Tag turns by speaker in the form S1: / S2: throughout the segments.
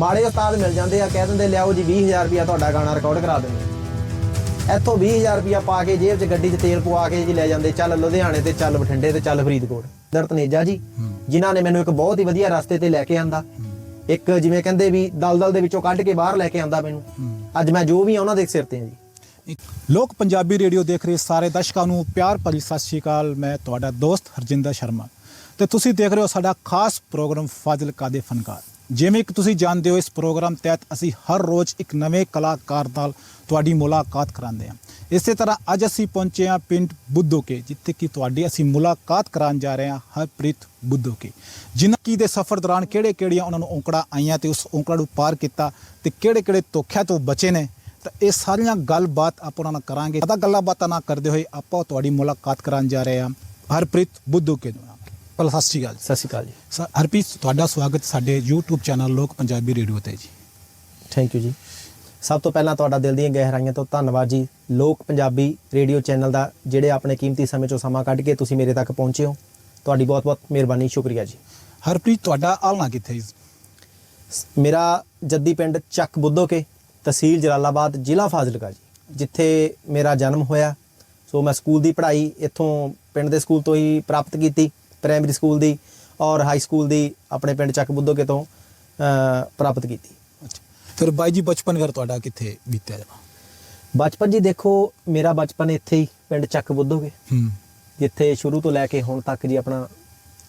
S1: ਮਾੜੇ ਉਸਤਾਦ ਮਿਲ ਜਾਂਦੇ ਆ ਕਹਿ ਦਿੰਦੇ ਲਿਆਓ ਜੀ 20000 ਰੁਪਇਆ ਤੁਹਾਡਾ ਗਾਣਾ ਰਿਕਾਰਡ ਕਰਾ ਦਿੰਦੇ। ਇੱਥੋਂ 20000 ਰੁਪਇਆ ਪਾ ਕੇ ਜੇਬ 'ਚ ਗੱਡੀ 'ਚ ਤੇਲ ਪਵਾ ਕੇ ਜੀ ਲੈ ਜਾਂਦੇ ਚੱਲ ਲੁਧਿਆਣੇ ਤੇ ਚੱਲ ਬਠਿੰਡੇ ਤੇ ਚੱਲ ਫਰੀਦਕੋਟ। ਦਰਤਨੇਜਾ ਜੀ ਜਿਨ੍ਹਾਂ ਨੇ ਮੈਨੂੰ ਇੱਕ ਬਹੁਤ ਹੀ ਵਧੀਆ ਰਸਤੇ ਤੇ ਲੈ ਕੇ ਆਂਦਾ। ਇੱਕ ਜਿਵੇਂ ਕਹਿੰਦੇ ਵੀ ਦਲਦਲ ਦੇ ਵਿੱਚੋਂ ਕੱਢ ਕੇ ਬਾਹਰ ਲੈ ਕੇ ਆਂਦਾ ਮੈਨੂੰ। ਅੱਜ ਮੈਂ ਜੋ ਵੀ ਆ ਉਹਨਾਂ ਦੇ ਸਿਰ ਤੇ ਆ ਜੀ।
S2: ਲੋਕ ਪੰਜਾਬੀ ਰੇਡੀਓ ਦੇਖ ਰਹੇ ਸਾਰੇ ਦਰਸ਼ਕਾਂ ਨੂੰ ਪਿਆਰ ਭਰੀ ਸਤਿ ਸ਼੍ਰੀ ਅਕਾਲ ਮੈਂ ਤੁਹਾਡਾ ਦੋਸਤ ਹਰਜਿੰਦਰ ਸ਼ਰਮਾ। ਤੇ ਤੁਸੀਂ ਦੇਖ ਰਹੇ ਹੋ ਸਾਡਾ ਖਾਸ ਪ੍ਰੋਗਰਾਮ ਫਾਜ਼ਿਲਕਾ ਦੇ ਫਨਕਾਰ। ਜਿਵੇਂ ਕਿ ਤੁਸੀਂ ਜਾਣਦੇ ਹੋ, ਇਸ ਪ੍ਰੋਗਰਾਮ ਤਹਿਤ ਅਸੀਂ ਹਰ ਰੋਜ਼ ਇੱਕ ਨਵੇਂ ਕਲਾਕਾਰ ਨਾਲ ਤੁਹਾਡੀ ਮੁਲਾਕਾਤ ਕਰਾਉਂਦੇ ਹਾਂ। ਇਸੇ ਤਰ੍ਹਾਂ ਅੱਜ ਅਸੀਂ ਪਹੁੰਚੇ ਹਾਂ ਪਿੰਡ ਬੁੱਧੋਕੇ, ਜਿੱਥੇ ਕਿ ਤੁਹਾਡੀ ਅਸੀਂ ਮੁਲਾਕਾਤ ਕਰਾਉਣ ਜਾ ਰਹੇ ਹਾਂ, ਹਰਪ੍ਰੀਤ ਬੁੱਧੋਕੇ। ਜਿਨ੍ਹਾਂ ਕੀ ਦੇ ਸਫ਼ਰ ਦੌਰਾਨ ਕਿਹੜੇ ਕਿਹੜੀਆਂ ਉਹਨਾਂ ਨੂੰ ਔਂਕੜਾ ਆਈਆਂ ਤੇ ਉਸ ਔਂਕੜਾ ਨੂੰ ਪਾਰ ਕੀਤਾ ਤੇ ਕਿਹੜੇ ਕਿਹੜੇ ਧੋਖਿਆਂ ਤੋਂ ਬਚੇ ਨੇ, ਤਾਂ ਇਹ ਸਾਰੀਆਂ ਗੱਲਬਾਤ ਆਪਾਂ ਉਹਨਾਂ ਨਾਲ ਕਰਾਂਗੇ। ਜ਼ਿਆਦਾ ਗੱਲਾਂ ਬਾਤਾਂ ਨਾ ਕਰਦੇ ਹੋਏ ਆਪਾਂ ਤੁਹਾਡੀ ਮੁਲਾਕਾਤ ਕਰਾਉਣ ਜਾ ਰਹੇ ਹਾਂ, ਹਰਪ੍ਰੀਤ ਬੁੱਧੋਕੇ ਨਾਲ। ਪਹਿਲਾਂ ਸਤਿ ਸ਼੍ਰੀ ਅਕਾਲ
S1: ਸਤਿ ਸ਼੍ਰੀ ਅਕਾਲ ਜੀ।
S2: ਸਰ ਹਰਪ੍ਰੀਤ ਤੁਹਾਡਾ ਸਵਾਗਤ ਸਾਡੇ YouTube ਚੈਨਲ ਲੋਕ ਪੰਜਾਬੀ ਰੇਡੀਓ ਤੇ ਜੀ।
S1: ਥੈਂਕ ਯੂ ਜੀ। ਸਭ ਤੋਂ ਪਹਿਲਾਂ ਤੁਹਾਡਾ ਦਿਲ ਦੀਆਂ ਗਹਿਰਾਈਆਂ ਤੋਂ ਧੰਨਵਾਦ ਜੀ। ਲੋਕ ਪੰਜਾਬੀ ਰੇਡੀਓ ਚੈਨਲ ਦਾ ਜਿਹੜੇ ਆਪਣੇ ਕੀਮਤੀ ਸਮੇਂ ਚੋਂ ਸਮਾਂ ਕੱਢ ਕੇ ਤੁਸੀਂ ਮੇਰੇ ਤੱਕ ਪਹੁੰਚੇ ਹੋ ਤੁਹਾਡੀ ਬਹੁਤ-ਬਹੁਤ ਮਿਹਰਬਾਨੀ ਸ਼ੁਕਰੀਆ ਜੀ।
S2: ਹਰਪ੍ਰੀਤ ਤੁਹਾਡਾ ਆਲਣਾ ਕਿੱਥੇ ਜੀ?
S1: ਮੇਰਾ ਜੱਦੀ ਪਿੰਡ ਚੱਕ ਬੁੱਧੋਕੇ ਤਹਿਸੀਲ ਜਲਾਲਾਬਾਦ ਜ਼ਿਲ੍ਹਾ ਫਾਜ਼ਿਲਕਾ ਜੀ ਜਿੱਥੇ ਮੇਰਾ ਜਨਮ ਹੋਇਆ। ਸੋ ਮੈਂ ਸਕੂਲ ਦੀ ਪੜ੍ਹਾਈ ਇੱਥੋਂ ਪਿੰਡ ਦੇ ਸਕੂਲ ਤੋਂ ਹੀ ਪ੍ਰਾਪਤ ਕੀਤੀ। ਪ੍ਰਾਇਮਰੀ ਸਕੂਲ ਦੀ ਔਰ ਹਾਈ ਸਕੂਲ ਦੀ ਆਪਣੇ ਪਿੰਡ ਚੱਕ ਬੁੱਧੋਕੇ ਤੋਂ ਪ੍ਰਾਪਤ ਕੀਤੀ।
S2: ਅੱਛਾ। ਫਿਰ ਬਾਈ ਜੀ ਬਚਪਨ ਫਿਰ ਤੁਹਾਡਾ ਕਿੱਥੇ ਬੀਤਿਆ? ਜੀ
S1: ਬਚਪਨ ਜੀ ਦੇਖੋ ਮੇਰਾ ਬਚਪਨ ਇੱਥੇ ਹੀ ਪਿੰਡ ਚੱਕ ਬੁੱਧੋਗੇ।
S2: ਹੂੰ।
S1: ਜਿੱਥੇ ਸ਼ੁਰੂ ਤੋਂ ਲੈ ਕੇ ਹੁਣ ਤੱਕ ਜੀ ਆਪਣਾ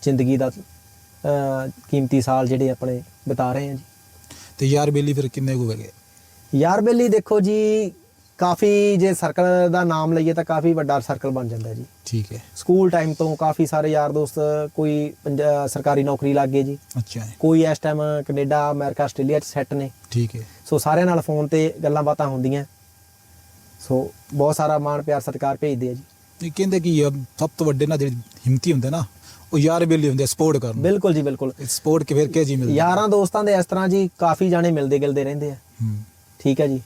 S1: ਜ਼ਿੰਦਗੀ ਦਾ ਕੀਮਤੀ ਸਾਲ ਜਿਹੜੇ ਆਪਣੇ ਬਿਤਾ ਰਹੇ ਹਾਂ ਜੀ।
S2: ਤੇ ਯਾਰ ਬੇਲੀ ਫਿਰ ਕਿੰਨੇ ਕੁ ਗਏ?
S1: ਯਾਰ ਬੇਲੀ ਦੇਖੋ ਜੀ ਕਾਫੀ ਜੇ ਸਰਕਲ ਦਾ ਨਾਮ ਲਈਏ ਤਾਂ ਕਾਫੀ ਵੱਡਾ ਸਰਕਲ ਬਣ ਜਾਂਦਾ ਜੀ।
S2: ਠੀਕ ਹੈ।
S1: ਸਕੂਲ ਟਾਈਮ ਤੋਂ ਕਾਫੀ ਸਾਰੇ ਯਾਰ ਦੋਸਤ ਕੋਈ ਸਰਕਾਰੀ ਨੌਕਰੀ ਲੱਗ ਗਏ ਜੀ।
S2: ਅੱਛਾ ਜੀ।
S1: ਕੋਈ ਇਸ ਟਾਈਮ ਕੈਨੇਡਾ ਅਮਰੀਕਾ ਆਸਟ੍ਰੇਲੀਆ ਚ ਸੈੱਟ ਨੇ।
S2: ਠੀਕ ਹੈ।
S1: ਸੋ ਸਾਰਿਆਂ ਨਾਲ ਫੋਨ ਤੇ ਗੱਲਾਂ ਬਾਤਾਂ ਹੁੰਦੀਆਂ। ਸੋ ਬਹੁਤ ਸਾਰਾ ਮਾਣ ਪਿਆਰ ਸਤਿਕਾਰ ਭੇਜਦੇ ਆ ਜੀ।
S2: ਤੇ ਕਹਿੰਦੇ ਕਿ ਸਭ ਤੋਂ ਵੱਡੇ ਨਾ ਜਿਹੜੇ ਹਿੰਮਤੀ ਹੁੰਦੇ ਨਾ ਉਹ ਯਾਰ ਬੇਲੀ ਹੁੰਦੇ ਸਪੋਰਟ ਕਰਨ
S1: ਬਿਲਕੁਲ ਜੀ ਬਿਲਕੁਲ।
S2: ਸਪੋਰਟ ਕੇ ਫਿਰ ਕੇ ਜੀ ਮਿਲਦਾ
S1: ਯਾਰਾਂ ਦੋਸਤਾਂ ਦੇ ਇਸ ਤਰ੍ਹਾਂ ਜੀ ਕਾਫੀ ਜਾਣੇ ਮਿਲਦੇ ਗਿਲਦੇ ਰਹਿੰਦੇ ਆ।
S2: ਹੂੰ।
S1: ਠੀਕ ਹੈ ਜੀ।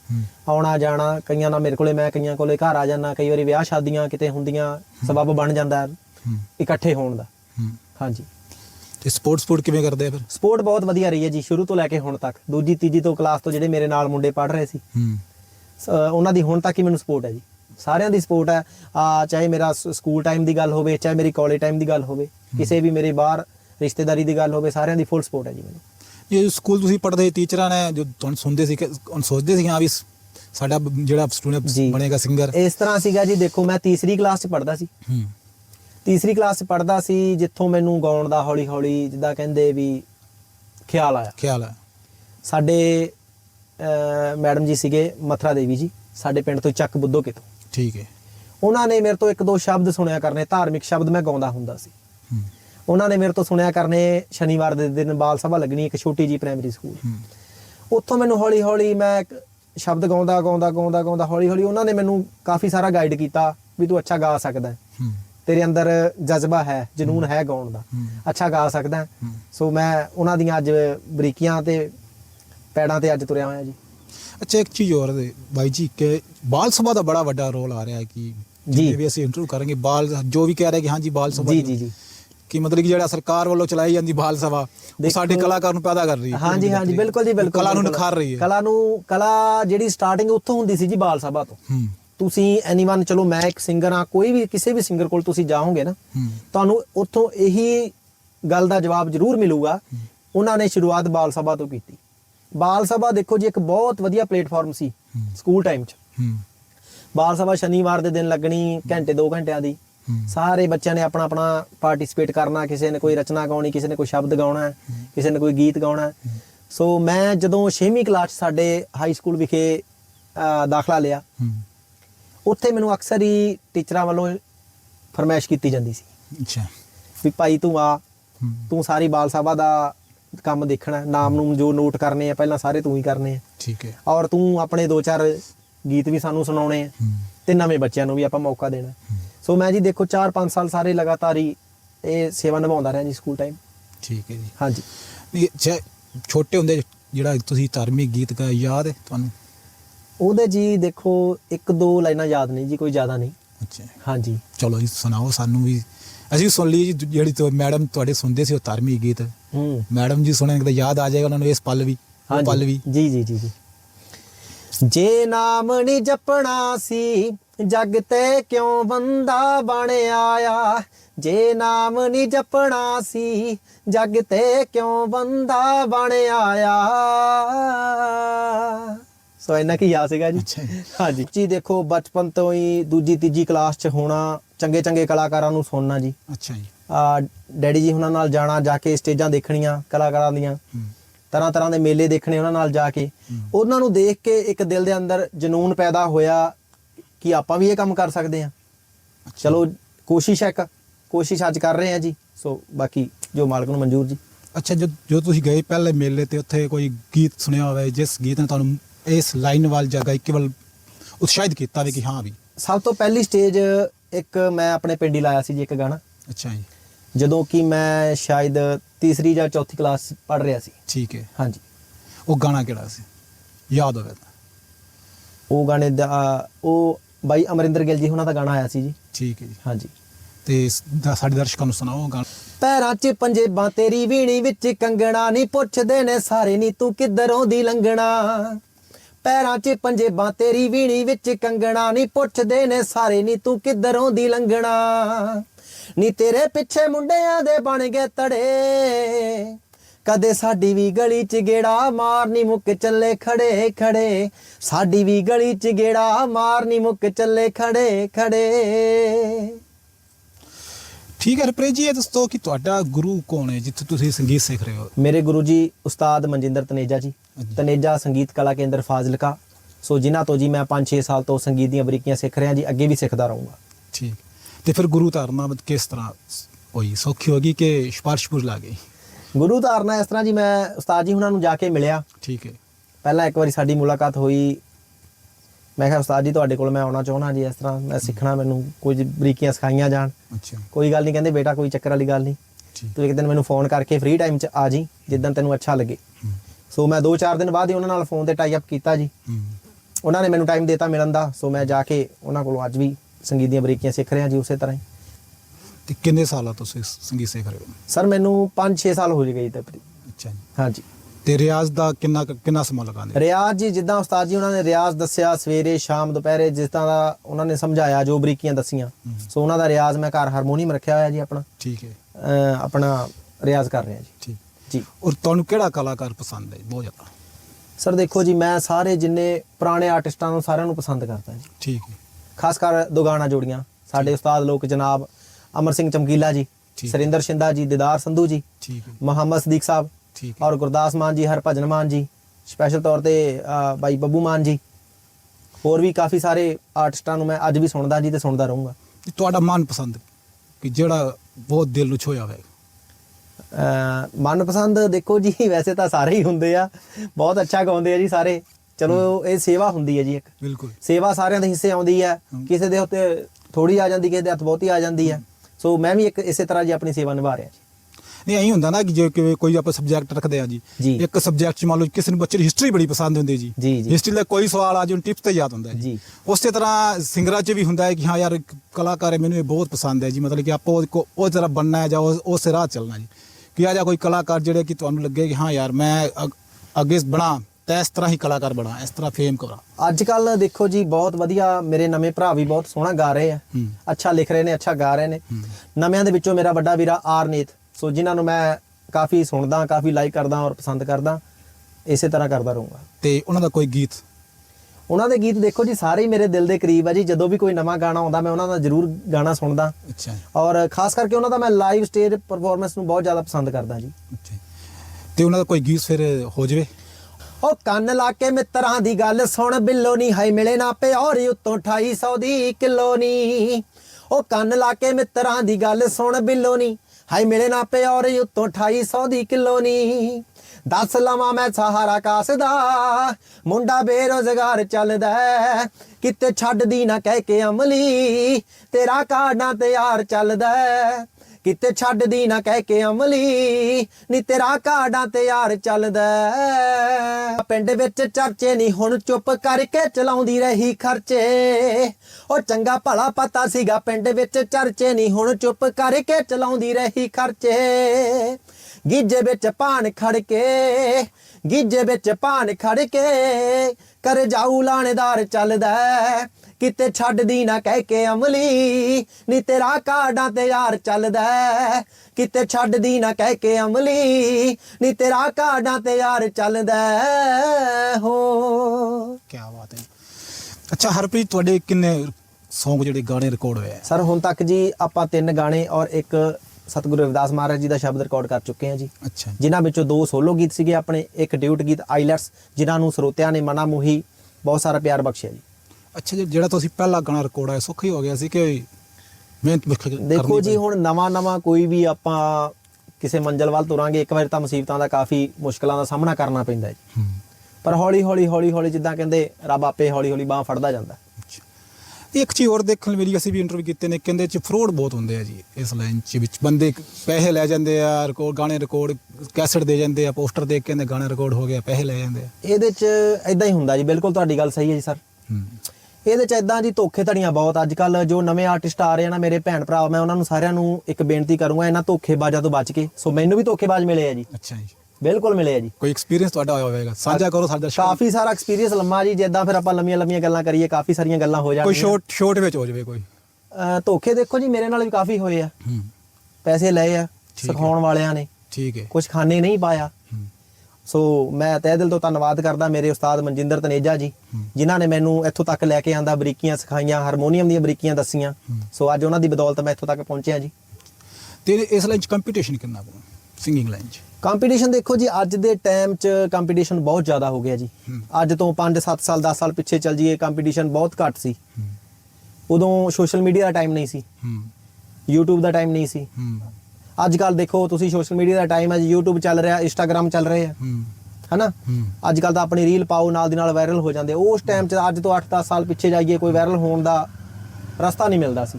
S1: ਆਉਣਾ ਜਾਣਾ ਕਈਆਂ ਨਾਲ ਮੇਰੇ ਕੋਲੇ ਮੈਂ ਕਈਆਂ ਕੋਲੇ ਘਰ ਆ ਜਾਣਾ ਕਈ ਵਾਰੀ ਵਿਆਹ ਸ਼ਾਦੀਆਂ ਕਿਤੇ ਹੁੰਦੀਆਂ ਸਬਬ ਬਣ ਜਾਂਦਾ ਇਕੱਠੇ ਹੋਣ ਦਾ। ਹਾਂਜੀ।
S2: ਤੇ ਸਪੋਰਟ ਸਪੋਰਟ ਕਿਵੇਂ ਕਰਦੇ ਆ ਫਿਰ?
S1: ਸਪੋਰਟ ਬਹੁਤ ਵਧੀਆ ਰਹੀ ਹੈ ਜੀ ਸ਼ੁਰੂ ਤੋਂ ਲੈ ਕੇ ਹੁਣ ਤੱਕ। ਦੂਜੀ ਤੀਜੀ ਤੋਂ ਕਲਾਸ ਤੋਂ ਜਿਹੜੇ ਮੇਰੇ ਨਾਲ ਮੁੰਡੇ ਪੜ੍ਹ ਰਹੇ ਸੀ। ਉਹਨਾਂ ਦੀ ਹੁਣ ਤੱਕ ਹੀ ਮੈਨੂੰ ਸਪੋਰਟ ਹੈ ਜੀ। ਸਾਰਿਆਂ ਦੀ ਸਪੋਰਟ ਹੈ। ਆ ਚਾਹੇ ਮੇਰਾ ਸਕੂਲ ਟਾਈਮ ਦੀ ਗੱਲ ਹੋਵੇ ਚਾਹੇ ਮੇਰੀ ਕਾਲਜ ਟਾਈਮ ਦੀ ਗੱਲ ਹੋਵੇ ਕਿਸੇ ਵੀ ਮੇਰੇ ਬਾਹਰ ਰਿਸ਼ਤੇਦਾਰੀ ਦੀ ਗੱਲ ਹੋਵੇ ਸਾਰਿਆਂ ਦੀ ਫੁੱਲ ਸਪੋਰਟ ਹੈ ਜੀ ਮੈਨੂੰ।
S2: ਇਹ ਸਕੂਲ ਤੁਸੀਂ ਪੜ੍ਹਦੇ ਟੀਚਰਾਂ ਨੇ ਜੋ ਤੁਹਾਨੂੰ ਸੁਣਦੇ ਸੀ ਕਿ ਸੋਚਦੇ ਸੀ ਹਾਂ ਵੀ ਸਾਡਾ ਜਿਹੜਾ ਸਟੂਡੈਂਟ
S1: ਜੀ।
S2: ਬਣੇਗਾ ਸਿੰਗਰ
S1: ਇਸ ਤਰ੍ਹਾਂ ਸੀਗਾ ਜੀ ਦੇਖੋ ਮੈਂ ਤੀਸਰੀ ਕਲਾਸ 'ਚ ਪੜ੍ਹਦਾ ਸੀ।
S2: ਹੂੰ।
S1: ਤੀਸਰੀ ਕਲਾਸ 'ਚ ਪੜ੍ਹਦਾ ਸੀ ਜਿੱਥੋਂ ਮੈਨੂੰ ਗਾਉਣ ਦਾ ਹੌਲੀ ਹੌਲੀ ਜਿੱਦਾਂ ਕਹਿੰਦੇ ਵੀ ਖਿਆਲ ਆਇਆ।
S2: ਖਿਆਲ ਹੈ
S1: ਸਾਡੇ ਮੈਡਮ ਜੀ ਸੀਗੇ ਮਥਰਾ ਦੇਵੀ ਜੀ ਸਾਡੇ ਪਿੰਡ ਤੋਂ ਚੱਕ ਬੁੱਧੋਕੇ ਤੋਂ
S2: ਠੀਕ ਹੈ।
S1: ਉਹਨਾਂ ਨੇ ਮੇਰੇ ਤੋਂ ਇੱਕ ਦੋ ਸ਼ਬਦ ਸੁਣਿਆ ਕਰਨੇ ਧਾਰਮਿਕ ਸ਼ਬਦ ਮੈਂ ਗਾਉਂਦਾ ਹੁੰਦਾ ਸੀ।
S2: ਹੂੰ।
S1: ਉਹਨਾਂ ਨੇ ਮੇਰੇ ਤੋਂ ਸੁਣਿਆ ਕਰਨੇ ਸ਼ਨੀਵਾਰ ਦੇ ਦਿਨ ਬਾਲ ਸਭਾ ਲੱਗਣੀ ਇੱਕ ਛੋਟੀ ਜੀ ਪ੍ਰਾਇਮਰੀ ਸਕੂਲ ਉੱਥੋਂ ਮੈਨੂੰ ਹੌਲੀ ਹੌਲੀ ਮੈਂ ਸ਼ਬਦ ਗਾਉਂਦਾ ਗਾਉਂਦਾ ਗਾਉਂਦਾ ਗਾਉਂਦਾ ਹੌਲੀ ਹੌਲੀ ਉਹਨਾਂ ਨੇ ਮੈਨੂੰ ਕਾਫੀ ਸਾਰਾ ਗਾਈਡ ਕੀਤਾ ਵੀ ਤੂੰ ਅੱਛਾ ਗਾ ਸਕਦਾ ਹੈ। ਤੇਰੇ ਅੰਦਰ ਜਜ਼ਬਾ ਹੈ ਜਨੂਨ ਹੈ। ਗਾਉਣ ਦਾ। ਅੱਛਾ ਗਾ ਸਕਦਾ। ਸੋ ਮੈਂ ਉਹਨਾਂ ਦੀਆਂ ਅੱਜ ਬਰੀਕੀਆਂ ਤੇ ਪੈੜਾਂ ਤੇ ਅੱਜ ਤੁਰਿਆ ਹੋਇਆ ਜੀ।
S2: ਅੱਛਾ ਇੱਕ ਚੀਜ਼ ਹੋਰ ਦੇ ਬਾਈ ਜੀ ਕਿ ਬਾਲ ਸਭਾ ਦਾ ਬੜਾ ਵੱਡਾ ਰੋਲ ਆ ਰਿਹਾ ਹੈ ਕਿ
S1: ਜੀ।
S2: ਜਿਵੇਂ ਵੀ ਅਸੀਂ ਇੰਟਰਵਿਊ ਕਰਾਂਗੇ ਬਾਲ ਜੋ ਵੀ ਕਹਿ ਰਹੇ ਕਿ ਹਾਂਜੀ ਬਾਲ ਸਭਾ
S1: ਜੀ ਜੀ ਜੀ।
S2: ਕਿ ਮਤਲਬ ਕਿ ਜਿਹੜਾ ਸਰਕਾਰ ਵੱਲੋਂ ਚਲਾਈ ਜਾਂਦੀ ਬਾਲ ਸਭਾ ਉਹ ਸਾਡੇ ਕਲਾਕਾਰ ਨੂੰ ਪੈਦਾ ਕਰ ਰਹੀ ਹੈ।
S1: ਹਾਂਜੀ ਹਾਂਜੀ ਬਿਲਕੁਲ ਜੀ ਬਿਲਕੁਲ
S2: ਕਲਾ ਨੂੰ। ਨਿਖਾਰ ਰਹੀ ਹੈ।
S1: ਕਲਾ ਨੂੰ ਕਲਾ ਜਿਹੜੀ ਸਟਾਰਟਿੰਗ ਉੱਥੋਂ ਹੁੰਦੀ ਸੀ ਜੀ ਬਾਲ ਸਭਾ ਤੋਂ। ਤੁਸੀਂ ਐਨੀਵਨ ਚਲੋ ਮੈਂ ਇੱਕ ਸਿੰਗਰ ਆ ਕੋਈ ਵੀ ਕਿਸੇ ਵੀ ਸਿੰਗਰ ਕੋਲ ਤੁਸੀਂ ਜਾਓਗੇ ਨਾ ਤੁਹਾਨੂੰ ਉੱਥੋਂ ਇਹੀ ਗੱਲ ਦਾ ਜਵਾਬ ਜ਼ਰੂਰ ਮਿਲੂਗਾ। ਉਹਨਾਂ ਨੇ ਸ਼ੁਰੂਆਤ ਬਾਲ ਸਭਾ ਤੋਂ ਕੀਤੀ। ਬਾਲ ਸਭਾ ਦੇਖੋ ਜੀ ਇੱਕ ਬਹੁਤ ਵਧੀਆ ਪਲੇਟਫਾਰਮ ਸੀ। ਸਕੂਲ ਟਾਈਮ 'ਚ। ਬਾਲ ਸਭਾ ਸ਼ਨੀਵਾਰ ਦੇ ਦਿਨ ਲੱਗਣੀ ਘੰਟੇ 2 ਘੰਟਿਆਂ ਦੀ। ਸਾਰੇ ਬੱਚਿਆਂ ਨੇ ਆਪਣਾ ਆਪਣਾ ਪਾਰਟਿਸਿਪੇਟ ਕਰਨਾ ਕਿਸੇ ਨੇ ਕੋਈ ਰਚਨਾ ਗਾਉਣੀ ਕਿਸੇ ਨੇ ਕੋਈ ਸ਼ਬਦ ਗਾਉਣਾ ਕਿਸੇ ਨੇ ਕੋਈ ਗੀਤ ਗਾਉਣਾ। ਸੋ ਮੈਂ ਜਦੋਂ 6ਵੀਂ ਕਲਾਸ ਸਾਡੇ ਹਾਈ ਸਕੂਲ ਵਿਖੇ ਦਾਖਲਾ ਲਿਆ ਉੱਥੇ ਮੈਨੂੰ ਅਕਸਰ ਹੀ ਟੀਚਰਾਂ ਵੱਲੋਂ ਫਰਮਾਇਸ਼ ਕੀਤੀ ਜਾਂਦੀ ਸੀ।
S2: ਅੱਛਾ।
S1: ਵੀ ਭਾਈ ਤੂੰ ਆ ਤੂੰ ਸਾਰੀ ਬਾਲ ਸਭਾ ਦਾ ਕੰਮ ਦੇਖਣਾ ਨਾਮ ਨੂੰ ਜੋ ਨੋਟ ਕਰਨੇ ਆ ਪਹਿਲਾਂ ਸਾਰੇ ਤੂੰ ਹੀ ਕਰਨੇ ਆ।
S2: ਠੀਕ ਹੈ।
S1: ਔਰ ਤੂੰ ਆਪਣੇ ਦੋ ਚਾਰ ਗੀਤ ਵੀ ਸਾਨੂੰ ਸੁਣਾਉਣੇ ਆ ਤੇ ਨਵੇਂ ਬੱਚਿਆਂ ਨੂੰ ਵੀ ਆਪਾਂ ਮੌਕਾ ਦੇਣਾ। ਸੋ ਮੈਂ ਜੀ ਦੇਖੋ 4-5 ਸਾਲ ਸਾਰੇ ਲਗਾਤਾਰ ਹੀ ਇਹ ਸੇਵਾ ਨਿਭਾਉਂਦਾ ਰਿਹਾ ਜੀ ਸਕੂਲ ਟਾਈਮ
S2: ਠੀਕ ਹੈ ਜੀ।
S1: ਹਾਂਜੀ।
S2: ਨਹੀਂ, ਛੋਟੇ ਹੁੰਦੇ ਜਿਹੜਾ ਤੁਸੀਂ ਧਾਰਮਿਕ ਗੀਤ ਗਾ ਯਾਦ ਹੈ ਤੁਹਾਨੂੰ?
S1: ਉਹਦੇ ਜੀ ਦੇਖੋ ਇੱਕ ਦੋ ਲਾਈਨਾਂ ਯਾਦ ਨਹੀਂ ਜੀ ਕੋਈ ਜ਼ਿਆਦਾ ਨਹੀਂ।
S2: ਅੱਛਾ।
S1: ਹਾਂਜੀ।
S2: ਚਲੋ ਜੀ ਸੁਣਾਓ ਸਾਨੂੰ ਵੀ। ਅਸੀਂ ਸੁਣ ਲਈ ਜੀ ਜਿਹੜੀ ਤੋਂ ਮੈਡਮ ਤੁਹਾਡੇ ਸੁਣਦੇ ਸੀ ਉਹ ਧਾਰਮਿਕ ਗੀਤ।
S1: ਹੂੰ।
S2: ਮੈਡਮ ਜੀ ਸੁਣਨਗੇ ਤਾਂ ਯਾਦ ਆ ਜਾਏਗਾ ਉਹਨਾਂ ਨੂੰ ਇਸ ਪਲ ਵੀ ਉਹ ਪਲ ਵੀ।
S1: ਜੀ ਜੀ ਜੀ ਜੀ। ਜੇ ਨਾਮ ਨਹੀਂ ਜਪਣਾ ਸੀ ਜਗ ਤੇ ਕਿਉਂ ਬੰਦਾ ਬਣ ਆਇਆ? ਜੇ ਨਾਮ ਨਹੀਂ ਜਪਣਾ ਸੀ ਜਗ ਤੇ ਕਿਉਂ ਬੰਦਾ ਬਣ ਆਇਆ? ਸੋ ਇਹਨਾਂ ਕੀ ਯਾਦ ਸੀਗਾ ਜੀ। ਹਾਂਜੀ। ਜੀ ਦੇਖੋ ਬਚਪਨ ਤੋਂ ਹੀ ਦੂਜੀ ਤੀਜੀ ਕਲਾਸ 'ਚ ਹੋਣਾ ਚੰਗੇ ਚੰਗੇ ਕਲਾਕਾਰਾਂ ਨੂੰ ਸੁਣਨਾ ਜੀ।
S2: ਅੱਛਾ ਜੀ।
S1: ਆ ਡੈਡੀ ਜੀ ਉਹਨਾਂ ਨਾਲ ਜਾਣਾ ਜਾ ਕੇ ਸਟੇਜਾਂ ਦੇਖਣੀਆਂ ਕਲਾਕਾਰਾਂ ਦੀਆਂ। ਤਰ੍ਹਾਂ ਤਰ੍ਹਾਂ ਦੇ ਮੇਲੇ ਦੇਖਣੇ ਉਹਨਾਂ ਨਾਲ ਜਾ ਕੇ। ਉਹਨਾਂ ਨੂੰ ਦੇਖ ਕੇ ਇੱਕ ਦਿਲ ਦੇ ਅੰਦਰ ਜਨੂਨ ਪੈਦਾ ਹੋਇਆ ਕਿ ਆਪਾਂ ਵੀ ਇਹ ਕੰਮ ਕਰ ਸਕਦੇ ਹਾਂ। ਚਲੋ ਕੋਸ਼ਿਸ਼ ਹੈ ਇੱਕ। ਕੋਸ਼ਿਸ਼ ਅੱਜ ਕਰ ਰਹੇ ਹਾਂ ਜੀ। ਸੋ ਬਾਕੀ ਜੋ ਮਾਲਕ ਨੂੰ ਮਨਜ਼ੂਰ ਜੀ।
S2: ਅੱਛਾ ਜੋ ਜੋ ਤੁਸੀਂ ਗਏ ਪਹਿਲੇ ਮੇਲੇ ਤੇ ਉੱਥੇ ਕੋਈ ਗੀਤ ਸੁਣਿਆ ਹੋਵੇ ਜਿਸ ਗੀਤ ਨੇ ਤੁਹਾਨੂੰ ਇਸ ਲਾਈਨ ਵੱਲ ਜਾਂ ਗਾਇਕੀ ਵੱਲ ਉਤਸ਼ਾਹਿਤ ਕੀਤਾ ਹੋਵੇ ਕਿ ਹਾਂ ਵੀ।
S1: ਸਭ ਤੋਂ ਪਹਿਲੀ ਸਟੇਜ ਇੱਕ ਮੈਂ ਆਪਣੇ ਪਿੰਡ ਹੀ ਲਾਇਆ ਸੀ ਜੀ ਇੱਕ ਗਾਣਾ।
S2: ਅੱਛਾ ਜੀ।
S1: ਜਦੋਂ ਕਿ ਮੈਂ ਸ਼ਾਇਦ ਤੀਸਰੀ ਜਾਂ ਚੌਥੀ ਕਲਾਸ ਪੜ੍ਹ ਰਿਹਾ ਸੀ।
S2: ਠੀਕ ਹੈ।
S1: ਹਾਂਜੀ
S2: ਉਹ ਗਾਣਾ ਕਿਹੜਾ ਸੀ? ਯਾਦ ਹੋਵੇ ਤਾਂ।
S1: ਉਹ ਗਾਣੇ ਦਾ ਉਹ ਬਾਈ ਅਮਰਿੰਦਰ ਗਿੱਲ ਜੀ ਉਹਨਾਂ ਦਾ ਗਾਣਾ ਆਇਆ ਸੀ ਜੀ।
S2: ਠੀਕ ਹੈ ਜੀ।
S1: ਹਾਂਜੀ।
S2: ਤੇ ਸਾਡੇ ਦਰਸ਼ਕਾਂ ਨੂੰ ਸੁਣਾਓ ਗਾਣਾ।
S1: ਪੈਰਾਂ 'ਚ ਪੰਜੇਬਾਂ ਤੇਰੀ ਵੀਣੀ ਵਿੱਚ ਕੰਗਣਾ ਨਹੀਂ ਪੁੱਛਦੇ ਨੇ ਸਾਰੇ ਨੀ ਤੂੰ ਕਿੱਧਰੋਂ ਦੀ ਲੰਘਣਾ ਪੈਰਾਂ 'ਚ ਪੰਜੇਬਾਂ ਤੇਰੀ ਵੀਣੀ ਵਿੱਚ ਕੰਗਣਾ ਨਹੀਂ ਪੁੱਛਦੇ ਨੇ ਸਾਰੇ ਨੀ ਤੂੰ ਕਿੱਧਰੋਂ ਦੀ ਲੰਘਣਾ ਨੀ ਤੇਰੇ ਪਿੱਛੇ ਮੁੰਡਿਆਂ ਦੇ ਬਣ ਗਏ ਤੜੇ। ਕਦੇ ਸਾਡੀ ਵੀ ਗਲੀ 'ਚ ਗੇੜਾ ਮਾਰਨੀ ਮੁੱਕ ਚੱਲੇ ਖੜੇ ਖੜੇ। ਸਾਡੀ ਵੀ ਗਲੀ 'ਚ ਗੇੜਾ ਮਾਰਨੀ ਮੁੱਕ ਚੱਲੇ ਖੜੇ ਖੜੇ।
S2: ਠੀਕ ਹੈ ਰਪਰੇ ਜੀ ਇਹ ਦੱਸੋ ਕਿ ਤੁਹਾਡਾ ਗੁਰੂ ਕੌਣ ਹੈ ਜਿੱਥੇ ਤੁਸੀਂ ਸੰਗੀਤ ਸਿੱਖ ਰਹੇ ਹੋ?
S1: ਮੇਰੇ ਗੁਰੂ ਜੀ ਉਸਤਾਦ ਮਨਜਿੰਦਰ ਤਨੇਜਾ ਜੀ। ਤਨੇਜਾ ਸੰਗੀਤ ਕਲਾ ਕੇਂਦਰ ਫਾਜ਼ਿਲਕਾ। ਸੋ ਜਿਨ੍ਹਾਂ ਤੋਂ ਜੀ ਮੈਂ 5-6 ਸਾਲ ਤੋਂ ਸੰਗੀਤ ਦੀਆਂ ਬਰੀਕੀਆਂ ਸਿੱਖ ਰਿਹਾ ਜੀ ਅੱਗੇ ਵੀ ਸਿੱਖਦਾ ਰਹੂੰਗਾ।
S2: ਠੀਕ। ਤੇ ਫਿਰ ਗੁਰੂ ਧਾਰਨਾ ਕਿਸ ਤਰ੍ਹਾਂ ਹੋਈ? ਸੌਖੀ ਹੋ ਗਈ ਕਿ ਸਪਾਰਸ਼ਪੁਰ ਲਾ ਗਈ?
S1: ਗੁਰੂ ਧਾਰਨਾ ਇਸ ਤਰ੍ਹਾਂ ਜੀ ਮੈਂ ਉਸਤਾਦ ਜੀ ਹੁਣਾਂ ਨੂੰ ਜਾ ਕੇ ਮਿਲਿਆ।
S2: ਠੀਕ ਹੈ।
S1: ਪਹਿਲਾਂ ਇੱਕ ਵਾਰੀ ਸਾਡੀ ਮੁਲਾਕਾਤ ਹੋਈ। ਮੈਂ ਕਿਹਾ ਉਸਤਾਦ ਜੀ ਤੁਹਾਡੇ ਕੋਲ ਮੈਂ ਆਉਣਾ ਚਾਹੁੰਦਾ ਜੀ ਇਸ ਤਰ੍ਹਾਂ। ਮੈਂ ਸਿੱਖਣਾ ਮੈਨੂੰ ਕੁਝ ਬਰੀਕੀਆਂ ਸਿਖਾਈਆਂ ਜਾਣ।
S2: ਅੱਛਾ।
S1: ਕੋਈ ਗੱਲ ਨਹੀਂ ਕਹਿੰਦੇ ਬੇਟਾ ਕੋਈ ਚੱਕਰ ਵਾਲੀ ਗੱਲ ਨਹੀਂ। ਤੂੰ ਇੱਕ ਦਿਨ ਮੈਨੂੰ ਫੋਨ ਕਰਕੇ ਫ੍ਰੀ ਟਾਈਮ 'ਚ ਆ ਜੀ ਜਿੱਦਣ ਤੈਨੂੰ ਅੱਛਾ ਲੱਗੇ। ਸੋ ਮੈਂ 2-4 ਦਿਨ ਬਾਅਦ ਹੀ ਉਹਨਾਂ ਨਾਲ ਫੋਨ ਤੇ ਟਾਈ ਅਪ ਕੀਤਾ ਜੀ। ਉਹਨਾਂ ਨੇ ਮੈਨੂੰ ਟਾਈਮ ਦਿੱਤਾ ਮਿਲਣ ਦਾ। ਸੋ ਮੈਂ ਜਾ ਕੇ ਉਹਨਾਂ ਕੋਲੋਂ ਅੱਜ ਵੀ ਸੰਗੀਤ ਦੀਆਂ ਬਰੀਕੀਆਂ ਸਿੱਖ ਰਿਹਾ ਜੀ ਉਸੇ ਤਰ੍ਹਾਂ ਹੀ।
S2: ਤੇ ਕਿੰਨੇ ਸਾਲਾਂ ਤੋਂ ਤੁਸੀਂ ਸੰਗੀਤ ਸਿੱਖ ਰਹੇ ਹੋ?
S1: ਸਰ ਮੈਨੂੰ 5-6 ਸਾਲ ਹੋ ਗਏ ਜੀ ਤਕਰੀਬਨ।
S2: ਅੱਛਾ ਜੀ।
S1: ਹਾਂਜੀ।
S2: ਤੇ ਰਿਆਜ਼ ਦਾ ਕਿੰਨਾ ਕਿੰਨਾ ਸਮਾਂ ਲਗਾਉਂਦੇ
S1: ਰਿਆਜ਼ ਜੀ ਜਿੱਦਾਂ ਉਸਤਾਦ ਜੀ ਉਹਨਾਂ ਨੇ ਰਿਆਜ਼ ਦੱਸਿਆ ਸਵੇਰੇ ਸ਼ਾਮ ਦੁਪਹਿਰੇ ਜਿਸ ਤਰ੍ਹਾਂ ਦਾ ਉਹਨਾਂ ਨੇ ਸਮਝਾਇਆ ਜੋ ਬਰੀਕੀਆਂ ਦੱਸੀਆਂ। ਸੋ ਉਹਨਾਂ ਦਾ ਰਿਆਜ਼ ਮੈਂ ਘਰ ਹਾਰਮੋਨੀਅਮ ਰੱਖਿਆ ਹੋਇਆ ਜੀ ਆਪਣਾ।
S2: ਠੀਕ ਹੈ।
S1: ਅਹ ਆਪਣਾ ਰਿਆਜ਼ ਕਰ ਰਿਹਾ ਜੀ।
S2: ਠੀਕ।
S1: ਜੀ।
S2: ਔਰ ਤੁਹਾਨੂੰ ਕਿਹੜਾ ਕਲਾਕਾਰ ਪਸੰਦ ਹੈ? ਬਹੁਤ ਜ਼ਿਆਦਾ।
S1: ਸਰ ਦੇਖੋ ਜੀ ਮੈਂ ਸਾਰੇ ਜਿੰਨੇ ਪੁਰਾਣੇ ਆਰਟਿਸਟਾਂ ਨੂੰ ਸਾਰਿਆਂ ਨੂੰ ਪਸੰਦ ਕਰਦਾ ਜੀ।
S2: ਠੀਕ ਹੈ।
S1: ਖਾਸ ਕਰ ਦੋ ਗਾਣਾ ਜੋੜੀਆਂ। ਸਾਡੇ ਉਸਤਾਦ ਲੋਕ ਜਨਾਬ ਅਮਰ ਸਿੰਘ ਚਮਕੀਲਾ ਜੀ। ਸਰਿੰਦਰ ਸ਼ਿੰਦਾ ਜੀ ਦਿਦਾਰ ਸੰਧੂ ਜੀ
S2: ਠੀਕ ਹੈ।
S1: ਮੁਹੰਮਦ ਸਦੀਕ ਸਾਹਿਬ
S2: ਠੀਕ ਹੈ।
S1: ਔਰ ਗੁਰਦਾਸ ਮਾਨ ਜੀ ਹਰਭਜਨ ਮਾਨ ਜੀ ਸਪੈਸ਼ਲ ਤੌਰ ਤੇ ਬਾਈ ਬੱਬੂ ਮਾਨ ਜੀ। ਹੋਰ ਵੀ ਕਾਫੀ ਸਾਰੇ ਆਰਟਿਸਟਾਂ ਨੂੰ ਮੈਂ ਅੱਜ ਵੀ ਸੁਣਦਾ ਜੀ ਤੇ ਸੁਣਦਾ ਰਹੂੰਗਾ।
S2: ਤੁਹਾਡਾ ਮਨ ਪਸੰਦ ਕਿ ਜਿਹੜਾ ਬਹੁਤ ਦਿਲ ਨੂੰ ਛੋਇਆ ਹੋਵੇ
S1: ਮਨਪਸੰਦ ਦੇਖੋ ਜੀ ਵੈਸੇ ਤਾਂ ਸਾਰੇ ਹੀ ਹੁੰਦੇ ਆ। ਬਹੁਤ ਅੱਛਾ ਗਾਉਂਦੇ ਆ ਜੀ ਸਾਰੇ। ਚਲੋ ਇਹ ਸੇਵਾ ਹੁੰਦੀ ਹੈ ਜੀ ਇੱਕ।
S2: ਬਿਲਕੁਲ।
S1: ਸੇਵਾ ਸਾਰਿਆਂ ਦੇ ਹਿੱਸੇ ਆਉਂਦੀ ਹੈ। ਕਿਸੇ ਦੇ ਉੱਤੇ ਥੋੜੀ ਆ ਜਾਂਦੀ ਕਿਸੇ ਦੇ ਹੱਥ ਬਹੁਤੀ ਆ ਜਾਂਦੀ ਹੈ। ਸੋ ਮੈਂ ਵੀ ਇੱਕ ਇਸੇ ਤਰ੍ਹਾਂ ਜੀ ਆਪਣੀ ਸੇਵਾ ਨਿਭਾ ਰਿਹਾ ਜੀ
S2: ਨਹੀਂ ਐਂ ਹੁੰਦਾ ਨਾ ਕਿ ਜੇ ਕੋਈ ਆਪਾਂ ਸਬਜੈਕਟ ਰੱਖਦੇ ਆ ਜੀ। ਇੱਕ ਸਬਜੈਕਟ ਚ ਮੰਨ ਲਓ ਕਿਸੇ ਨੂੰ ਬੱਚੇ ਦੀ ਹਿਸਟਰੀ ਬੜੀ ਪਸੰਦ ਹੁੰਦੀ ਜੀ। ਹਿਸਟਰੀ ਦਾ ਕੋਈ ਸਵਾਲ ਆ ਜੀ ਟਿਪਸ ਤੇ ਯਾਦ ਹੁੰਦਾ
S1: ਜੀ।
S2: ਉਸੇ ਤਰ੍ਹਾਂ ਸਿੰਗਰਾਂ ਚ ਵੀ ਹੁੰਦਾ ਹੈ ਕਿ ਹਾਂ ਯਾਰ ਕਲਾਕਾਰ ਹੈ ਮੈਨੂੰ ਇਹ ਬਹੁਤ ਪਸੰਦ ਹੈ ਜੀ ਮਤਲਬ ਕਿ ਆਪਾਂ ਉਹ ਉਹ ਤਰ੍ਹਾਂ ਬਣਨਾ ਹੈ ਜਾਂ ਉਸ ਰਾਹ ਚੱਲਣਾ ਜੀ ਕਿ ਆ ਜਾ ਕੋਈ ਕਲਾਕਾਰ ਜਿਹੜੇ ਕਿ ਤੁਹਾਨੂੰ ਲੱਗੇ ਕਿ ਹਾਂ ਯਾਰ ਮੈਂ ਅੱਗੇ ਬਣਾ ਤਾਂ ਇਸ ਤਰ੍ਹਾਂ ਹੀ ਕਲਾਕਾਰ ਬਣਾ ਇਸ ਤਰ੍ਹਾਂ ਫੇਮ ਕਰਾਂ।
S1: ਅੱਜ ਕੱਲ ਦੇਖੋ ਜੀ ਬਹੁਤ ਵਧੀਆ ਮੇਰੇ ਨਵੇਂ ਭਰਾ ਵੀ ਬਹੁਤ ਸੋਹਣਾ ਗਾ ਰਹੇ ਆ। ਅੱਛਾ ਲਿਖ ਰਹੇ ਨੇ ਅੱਛਾ ਗਾ ਰਹੇ ਨੇ। ਨਵਿਆਂ ਦੇ ਵਿੱਚੋਂ ਮੇਰਾ ਵੱਡਾ ਵੀਰਾ ਆਰਨੀਤ। ਸੋ ਜਿਨ੍ਹਾਂ ਨੂੰ ਮੈਂ ਕਾਫੀ ਸੁਣਦਾ ਕਾਫੀ ਲਾਈਕ ਕਰਦਾ ਔਰ ਪਸੰਦ ਕਰਦਾ ਇਸੇ ਤਰ੍ਹਾਂ ਕਰਦਾ ਰਹੂੰਗਾ।
S2: ਤੇ ਉਹਨਾਂ ਦਾ ਕੋਈ ਗੀਤ?
S1: ਉਹਨਾਂ ਦੇ ਗੀਤ ਦੇਖੋ ਜੀ ਸਾਰੇ ਹੀ ਮੇਰੇ ਦਿਲ ਦੇ ਕਰੀਬ ਆ ਜੀ। ਜਦੋਂ ਵੀ ਕੋਈ ਨਵਾਂ ਗਾਣਾ ਆਉਂਦਾ ਮੈਂ ਉਹਨਾਂ ਦਾ ਜ਼ਰੂਰ ਗਾਣਾ ਸੁਣਦਾ।
S2: ਅੱਛਾ
S1: ਔਰ ਖਾਸ ਕਰਕੇ ਉਹਨਾਂ ਦਾ ਮੈਂ ਲਾਈਵ ਸਟੇਜ ਪਰਫਾਰਮੈਂਸ ਨੂੰ ਬਹੁਤ ਜ਼ਿਆਦਾ ਪਸੰਦ ਕਰਦਾ ਜੀ।
S2: ਅੱਛਾ। ਤੇ ਉਹਨਾਂ ਦਾ ਕੋਈ ਗੀਤ ਫਿਰ ਹੋ ਜਾਵੇ?
S1: ਉਹ ਕੰਨ ਲਾ ਕੇ ਮਿੱਤਰਾਂ ਦੀ ਗੱਲ ਸੁਣ, ਬਿੱਲੋ ਨਹੀਂ ਹਾਈ ਮਿਲੇ ਨਾ ਪਿਓਰ ਉੱਤੋਂ 2800 ਦੀ ਕਿਲੋ ਨਹੀਂ ਉਹ ਕੰਨ ਲਾ ਕੇ ਮਿੱਤਰਾਂ ਦੀ ਗੱਲ ਸੁਣ, ਬਿੱਲੋ ਨਹੀਂ ਹਾਈ ਮਿਲੇ ਨਾ ਪਿਓਰ ਉੱਤੋਂ 2800 ਦੀ ਕਿਲੋ ਨਹੀਂ ਦੱਸ ਲਵਾਂ ਮੈਂ ਸਹਾਰਾ ਕਾਸ ਦਾ, ਮੁੰਡਾ ਬੇਰੋਜ਼ਗਾਰ ਚੱਲਦਾ ਕਿਤੇ ਛੱਡਦੀ ਨਾ ਕਹਿ ਕੇ ਅਮਲੀ, ਤੇਰਾ ਕਾਰਡਾਂ ਤੇ ਚੱਲਦਾ ਕਿਤੇ ਛੱਡਦੀ ਨਾ ਕਹਿ ਕੇ ਅਮਲੀ, ਨੀ ਤੇਰਾ ਕਾਰਡਾਂ ਤੇ ਯਾਰ ਚੱਲਦਾ। ਪਿੰਡ ਵਿੱਚ ਚਰਚੇ ਨਹੀਂ ਹੁਣ ਚੁੱਪ ਕਰਕੇ ਚਲਾਉਂਦੀ ਰਹੀ ਖਰਚੇ। ਉਹ ਚੰਗਾ ਭਲਾ ਪਤਾ ਸੀਗਾ, ਪਿੰਡ ਵਿੱਚ ਚਰਚੇ ਨਹੀਂ ਹੁਣ ਚੁੱਪ ਕਰਕੇ ਚਲਾਉਂਦੀ ਰਹੀ ਖਰਚੇ। ਗੀਜੇ ਵਿੱਚ ਪਾਣ ਖੜ ਕੇ ਗਿੱਜੇ ਵਿੱਚ ਪਾਨ ਖੜ ਕੇ ਕਰ ਜਾਊ ਲਾਣੇਦਾਰ ਚੱਲਦਾ। ਕਿਤੇ ਛੱਡਦੀ ਨਾ ਕਹਿ ਕੇ ਅਮਲੀ ਨੀ ਤੇਰਾ ਕਾਡਾਂ ਤੇ ਯਾਰ ਚੱਲਦਾ। ਕਿਤੇ ਛੱਡਦੀ ਨਾ ਕਹਿ ਕੇ ਅਮਲੀ ਨੀ ਤੇਰਾ ਕਾਡਾਂ ਤੇ ਯਾਰ ਚੱਲਦਾ ਹੈ।
S2: ਕੀ ਬਾਤ ਹੈ ਅੱਛਾ ਹਰਪ੍ਰੀਤ ਤੁਹਾਡੇ ਕਿੰਨੇ Song ਜਿਹੜੇ ਗਾਣੇ ਰਿਕਾਰਡ ਹੋਏ ਆ?
S1: ਸਰ ਹੁਣ ਤੱਕ ਜੀ ਆਪਾਂ ਤਿੰਨ ਗਾਣੇ ਔਰ ਇੱਕ ਸਤਿਗੁਰੂ ਰਵਿਦਾਸ ਮਹਾਰਾਜ ਜੀ ਦਾ ਸ਼ਬਦ ਰਿਕਾਰਡ ਕਰ ਚੁੱਕੇ ਹਾਂ ਜੀ।
S2: ਅੱਛਾ
S1: ਜਿਨ੍ਹਾਂ ਵਿੱਚੋਂ ਦੋ ਸੋਲੋ ਗੀਤ ਸੀਗੇ ਆਪਣੇ ਇੱਕ ਡਿਊਟ ਗੀਤ ਆਈਲੈਟਸ ਜਿਨ੍ਹਾਂ ਨੂੰ ਸਰੋਤਿਆਂ ਨੇ ਮਨਾ ਮੁਹੀ ਬਹੁਤ ਸਾਰਾ ਪਿਆਰ ਬਖਸ਼ਿਆ ਜੀ।
S2: ਅੱਛਾ ਜੀ ਜਿਹੜਾ ਤੁਸੀਂ ਪਹਿਲਾ ਗਾਣਾ ਰਿਕਾਰਡ ਹੋਇਆ ਸੌਖਾ ਹੀ ਹੋ ਗਿਆ ਸੀ ਕਿ ਮਿਹਨਤ ਕਰਨੀ
S1: ਦੇਖੋ ਜੀ? ਹੁਣ ਨਵਾਂ ਨਵਾਂ ਕੋਈ ਵੀ ਆਪਾਂ ਕਿਸੇ ਮੰਜ਼ਲ ਵੱਲ ਤੁਰਾਂਗੇ ਇੱਕ ਵਾਰ ਤਾਂ ਮੁਸੀਬਤਾਂ ਦਾ ਕਾਫੀ ਮੁਸ਼ਕਲਾਂ ਦਾ ਸਾਹਮਣਾ ਕਰਨਾ ਪੈਂਦਾ ਹੈ। ਜੀ ਪਰ ਹੌਲੀ ਹੌਲੀ ਹੌਲੀ ਹੌਲੀ ਜਿੱਦਾਂ ਕਹਿੰਦੇ ਰੱਬ ਆਪੇ ਹੌਲੀ ਹੌਲੀ ਬਾਹ ਫੜਦਾ ਜਾਂਦਾ।
S2: ਇੱਕ ਚੀਜ਼ ਹੋਰ ਦੇਖਣ ਨੂੰ ਮਿਲੀ ਅਸੀਂ ਵੀ ਇੰਟਰਵਿਊ ਕੀਤੇ ਨੇ ਕਹਿੰਦੇ ਚ ਫਰੋਡ ਬਹੁਤ ਹੁੰਦੇ ਆ ਜੀ ਇਸ ਲਾਈਨ ਚ ਵਿੱਚ। ਬੰਦੇ ਪੈਸੇ ਲੈ ਜਾਂਦੇ ਆ ਰਿਕਾਰਡ ਗਾਣੇ ਰਿਕਾਰਡ ਕੈਸਟ ਦੇ ਜਾਂਦੇ ਆ ਪੋਸਟਰ ਦੇਖ ਕੇ ਕਹਿੰਦੇ ਗਾਣਾ ਰਿਕਾਰਡ ਹੋ ਗਿਆ ਪੈਸੇ ਲੈ ਜਾਂਦੇ ਆ।
S1: ਇਹਦੇ 'ਚ ਇਦਾਂ ਹੀ ਹੁੰਦਾ ਜੀ ਬਿਲਕੁਲ ਤੁਹਾਡੀ ਗੱਲ ਸਹੀ ਹੈ ਜੀ ਸਰ ਇਹਦੇ ਚ ਇਦਾਂ ਜੀ ਧੋਖੇ ਧੜੀਆਂ ਬਹੁਤ ਅੱਜ ਕੱਲ ਜੋ ਨਵੇਂ ਆਰਟਿਸਟ ਆ ਰਹੇ ਆ ਨਾ ਮੇਰੇ ਭੈਣ ਭਰਾ ਮੈਂ ਉਹਨਾਂ ਨੂੰ ਸਾਰਿਆਂ ਨੂੰ ਇੱਕ ਬੇਨਤੀ ਕਰੂੰਗਾ ਇਹਨਾਂ ਧੋਖੇਬਾਜ਼ਾਂ ਤੋਂ ਬਚ ਕੇ। ਸੋ ਮੈਨੂੰ ਵੀ ਧੋਖੇਬਾਜ਼ ਮਿਲੇ ਆ ਜੀ।
S2: ਅੱਛਾ ਜੀ।
S1: ਬਿਲਕੁਲ ਮਿਲੇ ਆ ਜੀ।
S2: ਕੋਈ ਐਕਸਪੀਰੀਅੰਸ ਤੁਹਾਡਾ ਹੋਇਆ ਹੋਵੇਗਾ। ਸਾਂਝਾ ਕਰੋ ਸਾਡਾ
S1: ਕਾਫੀ ਸਾਰਾ ਐਕਸਪੀਰੀਅੰਸ ਲੰਮਾ ਜੀ ਜਿੱਦਾਂ ਫਿਰ ਆਪਾਂ ਲੰਮੀਆਂ ਲੰਮੀਆਂ ਗੱਲਾਂ ਕਰੀਏ ਕਾਫੀ ਸਾਰੀਆਂ ਗੱਲਾਂ ਹੋ
S2: ਕੋਈ
S1: ਜਾਂਦੀਆਂ।
S2: ਸ਼ੋਰਟ ਸ਼ੋਰਟ ਵਿੱਚ ਹੋ ਜਾਵੇ ਕੋਈ।
S1: ਧੋਖੇ ਦੇਖੋ ਜੀ ਮੇਰੇ ਨਾਲ ਵੀ ਕਾਫੀ ਹੋਏ ਆ।
S2: ਹੂੰ।
S1: ਪੈਸੇ ਲਏ ਆ। ਸਿਖਾਉਣ ਵਾਲਿਆਂ ਨੇ।
S2: ਠੀਕ ਹੈ।
S1: ਕੁਝ ਖਾਣੇ ਨਹੀਂ ਪਾਇਆ। ਸੋ ਮੈਂ ਤਹਿ ਦਿਲ ਤੋਂ ਧੰਨਵਾਦ ਕਰਦਾ ਮੇਰੇ ਉਸਤਾਦ ਮਨਜਿੰਦਰ ਤਨੇਜਾ ਜੀ। ਜਿਨ੍ਹਾਂ ਨੇ ਮੈਨੂੰ ਇੱਥੋਂ ਤੱਕ ਲੈ ਕੇ ਆਂਦਾ ਬਰੀਕੀਆਂ ਸਿਖਾਈਆਂ ਹਾਰਮੋਨੀਅਮ ਦੀਆਂ ਬਰੀਕੀਆਂ ਦੱਸੀਆਂ। ਸੋ ਅੱਜ ਉਹਨਾਂ ਦੀ ਬਦੌਲਤ ਮੈਂ ਇੱਥੋਂ ਤੱਕ ਪਹੁੰਚਿਆ ਜੀ।
S2: ਤੇ ਇਸ ਲਾਈਨ ਚ ਕੰਪੀਟੀਸ਼ਨ ਕਿੰਨਾ ਕੁ ਸਿੰਗਿੰਗ ਲਾਈਨ ਚ।
S1: ਕੰਪੀਟੀਸ਼ਨ ਦੇਖੋ ਜੀ ਅੱਜ ਦੇ ਟਾਈਮ 'ਚ ਕੰਪੀਟੀਸ਼ਨ ਬਹੁਤ ਜ਼ਿਆਦਾ ਹੋ ਗਿਆ ਜੀ। ਅੱਜ ਤੋਂ 5-7 ਸਾਲ 10 ਸਾਲ ਪਿੱਛੇ ਚੱਲ ਜੀਏ ਕੰਪੀਟੀਸ਼ਨ ਬਹੁਤ ਘੱਟ ਸੀ। ਉਦੋਂ ਸੋਸ਼ਲ ਮੀਡੀਆ ਦਾ ਟਾਈਮ ਨਹੀਂ ਸੀ। YouTube ਦਾ ਟਾਈਮ ਨਹੀਂ ਸੀ। ਅੱਜ ਕੱਲ ਦੇਖੋ ਤੁਸੀਂ ਸੋਸ਼ਲ ਮੀਡੀਆ ਦਾ ਟਾਈਮ ਹੈ ਜੀ YouTube ਚੱਲ ਰਿਹਾ Instagram ਚੱਲ ਰਹੇ ਆ
S2: ਹੂੰ।
S1: ਹਨਾ? ਅੱਜ ਕੱਲ ਤਾਂ ਆਪਣੀ ਰੀਲ ਪਾਓ ਨਾਲ ਦੀ ਨਾਲ ਵਾਇਰਲ ਹੋ ਜਾਂਦੇ ਉਸ ਟਾਈਮ 'ਚ ਅੱਜ ਤੋਂ 8-10 ਸਾਲ ਪਿੱਛੇ ਜਾਈਏ ਕੋਈ ਵਾਇਰਲ ਹੋਣ ਦਾ ਰਸਤਾ ਨਹੀਂ ਮਿਲਦਾ ਸੀ।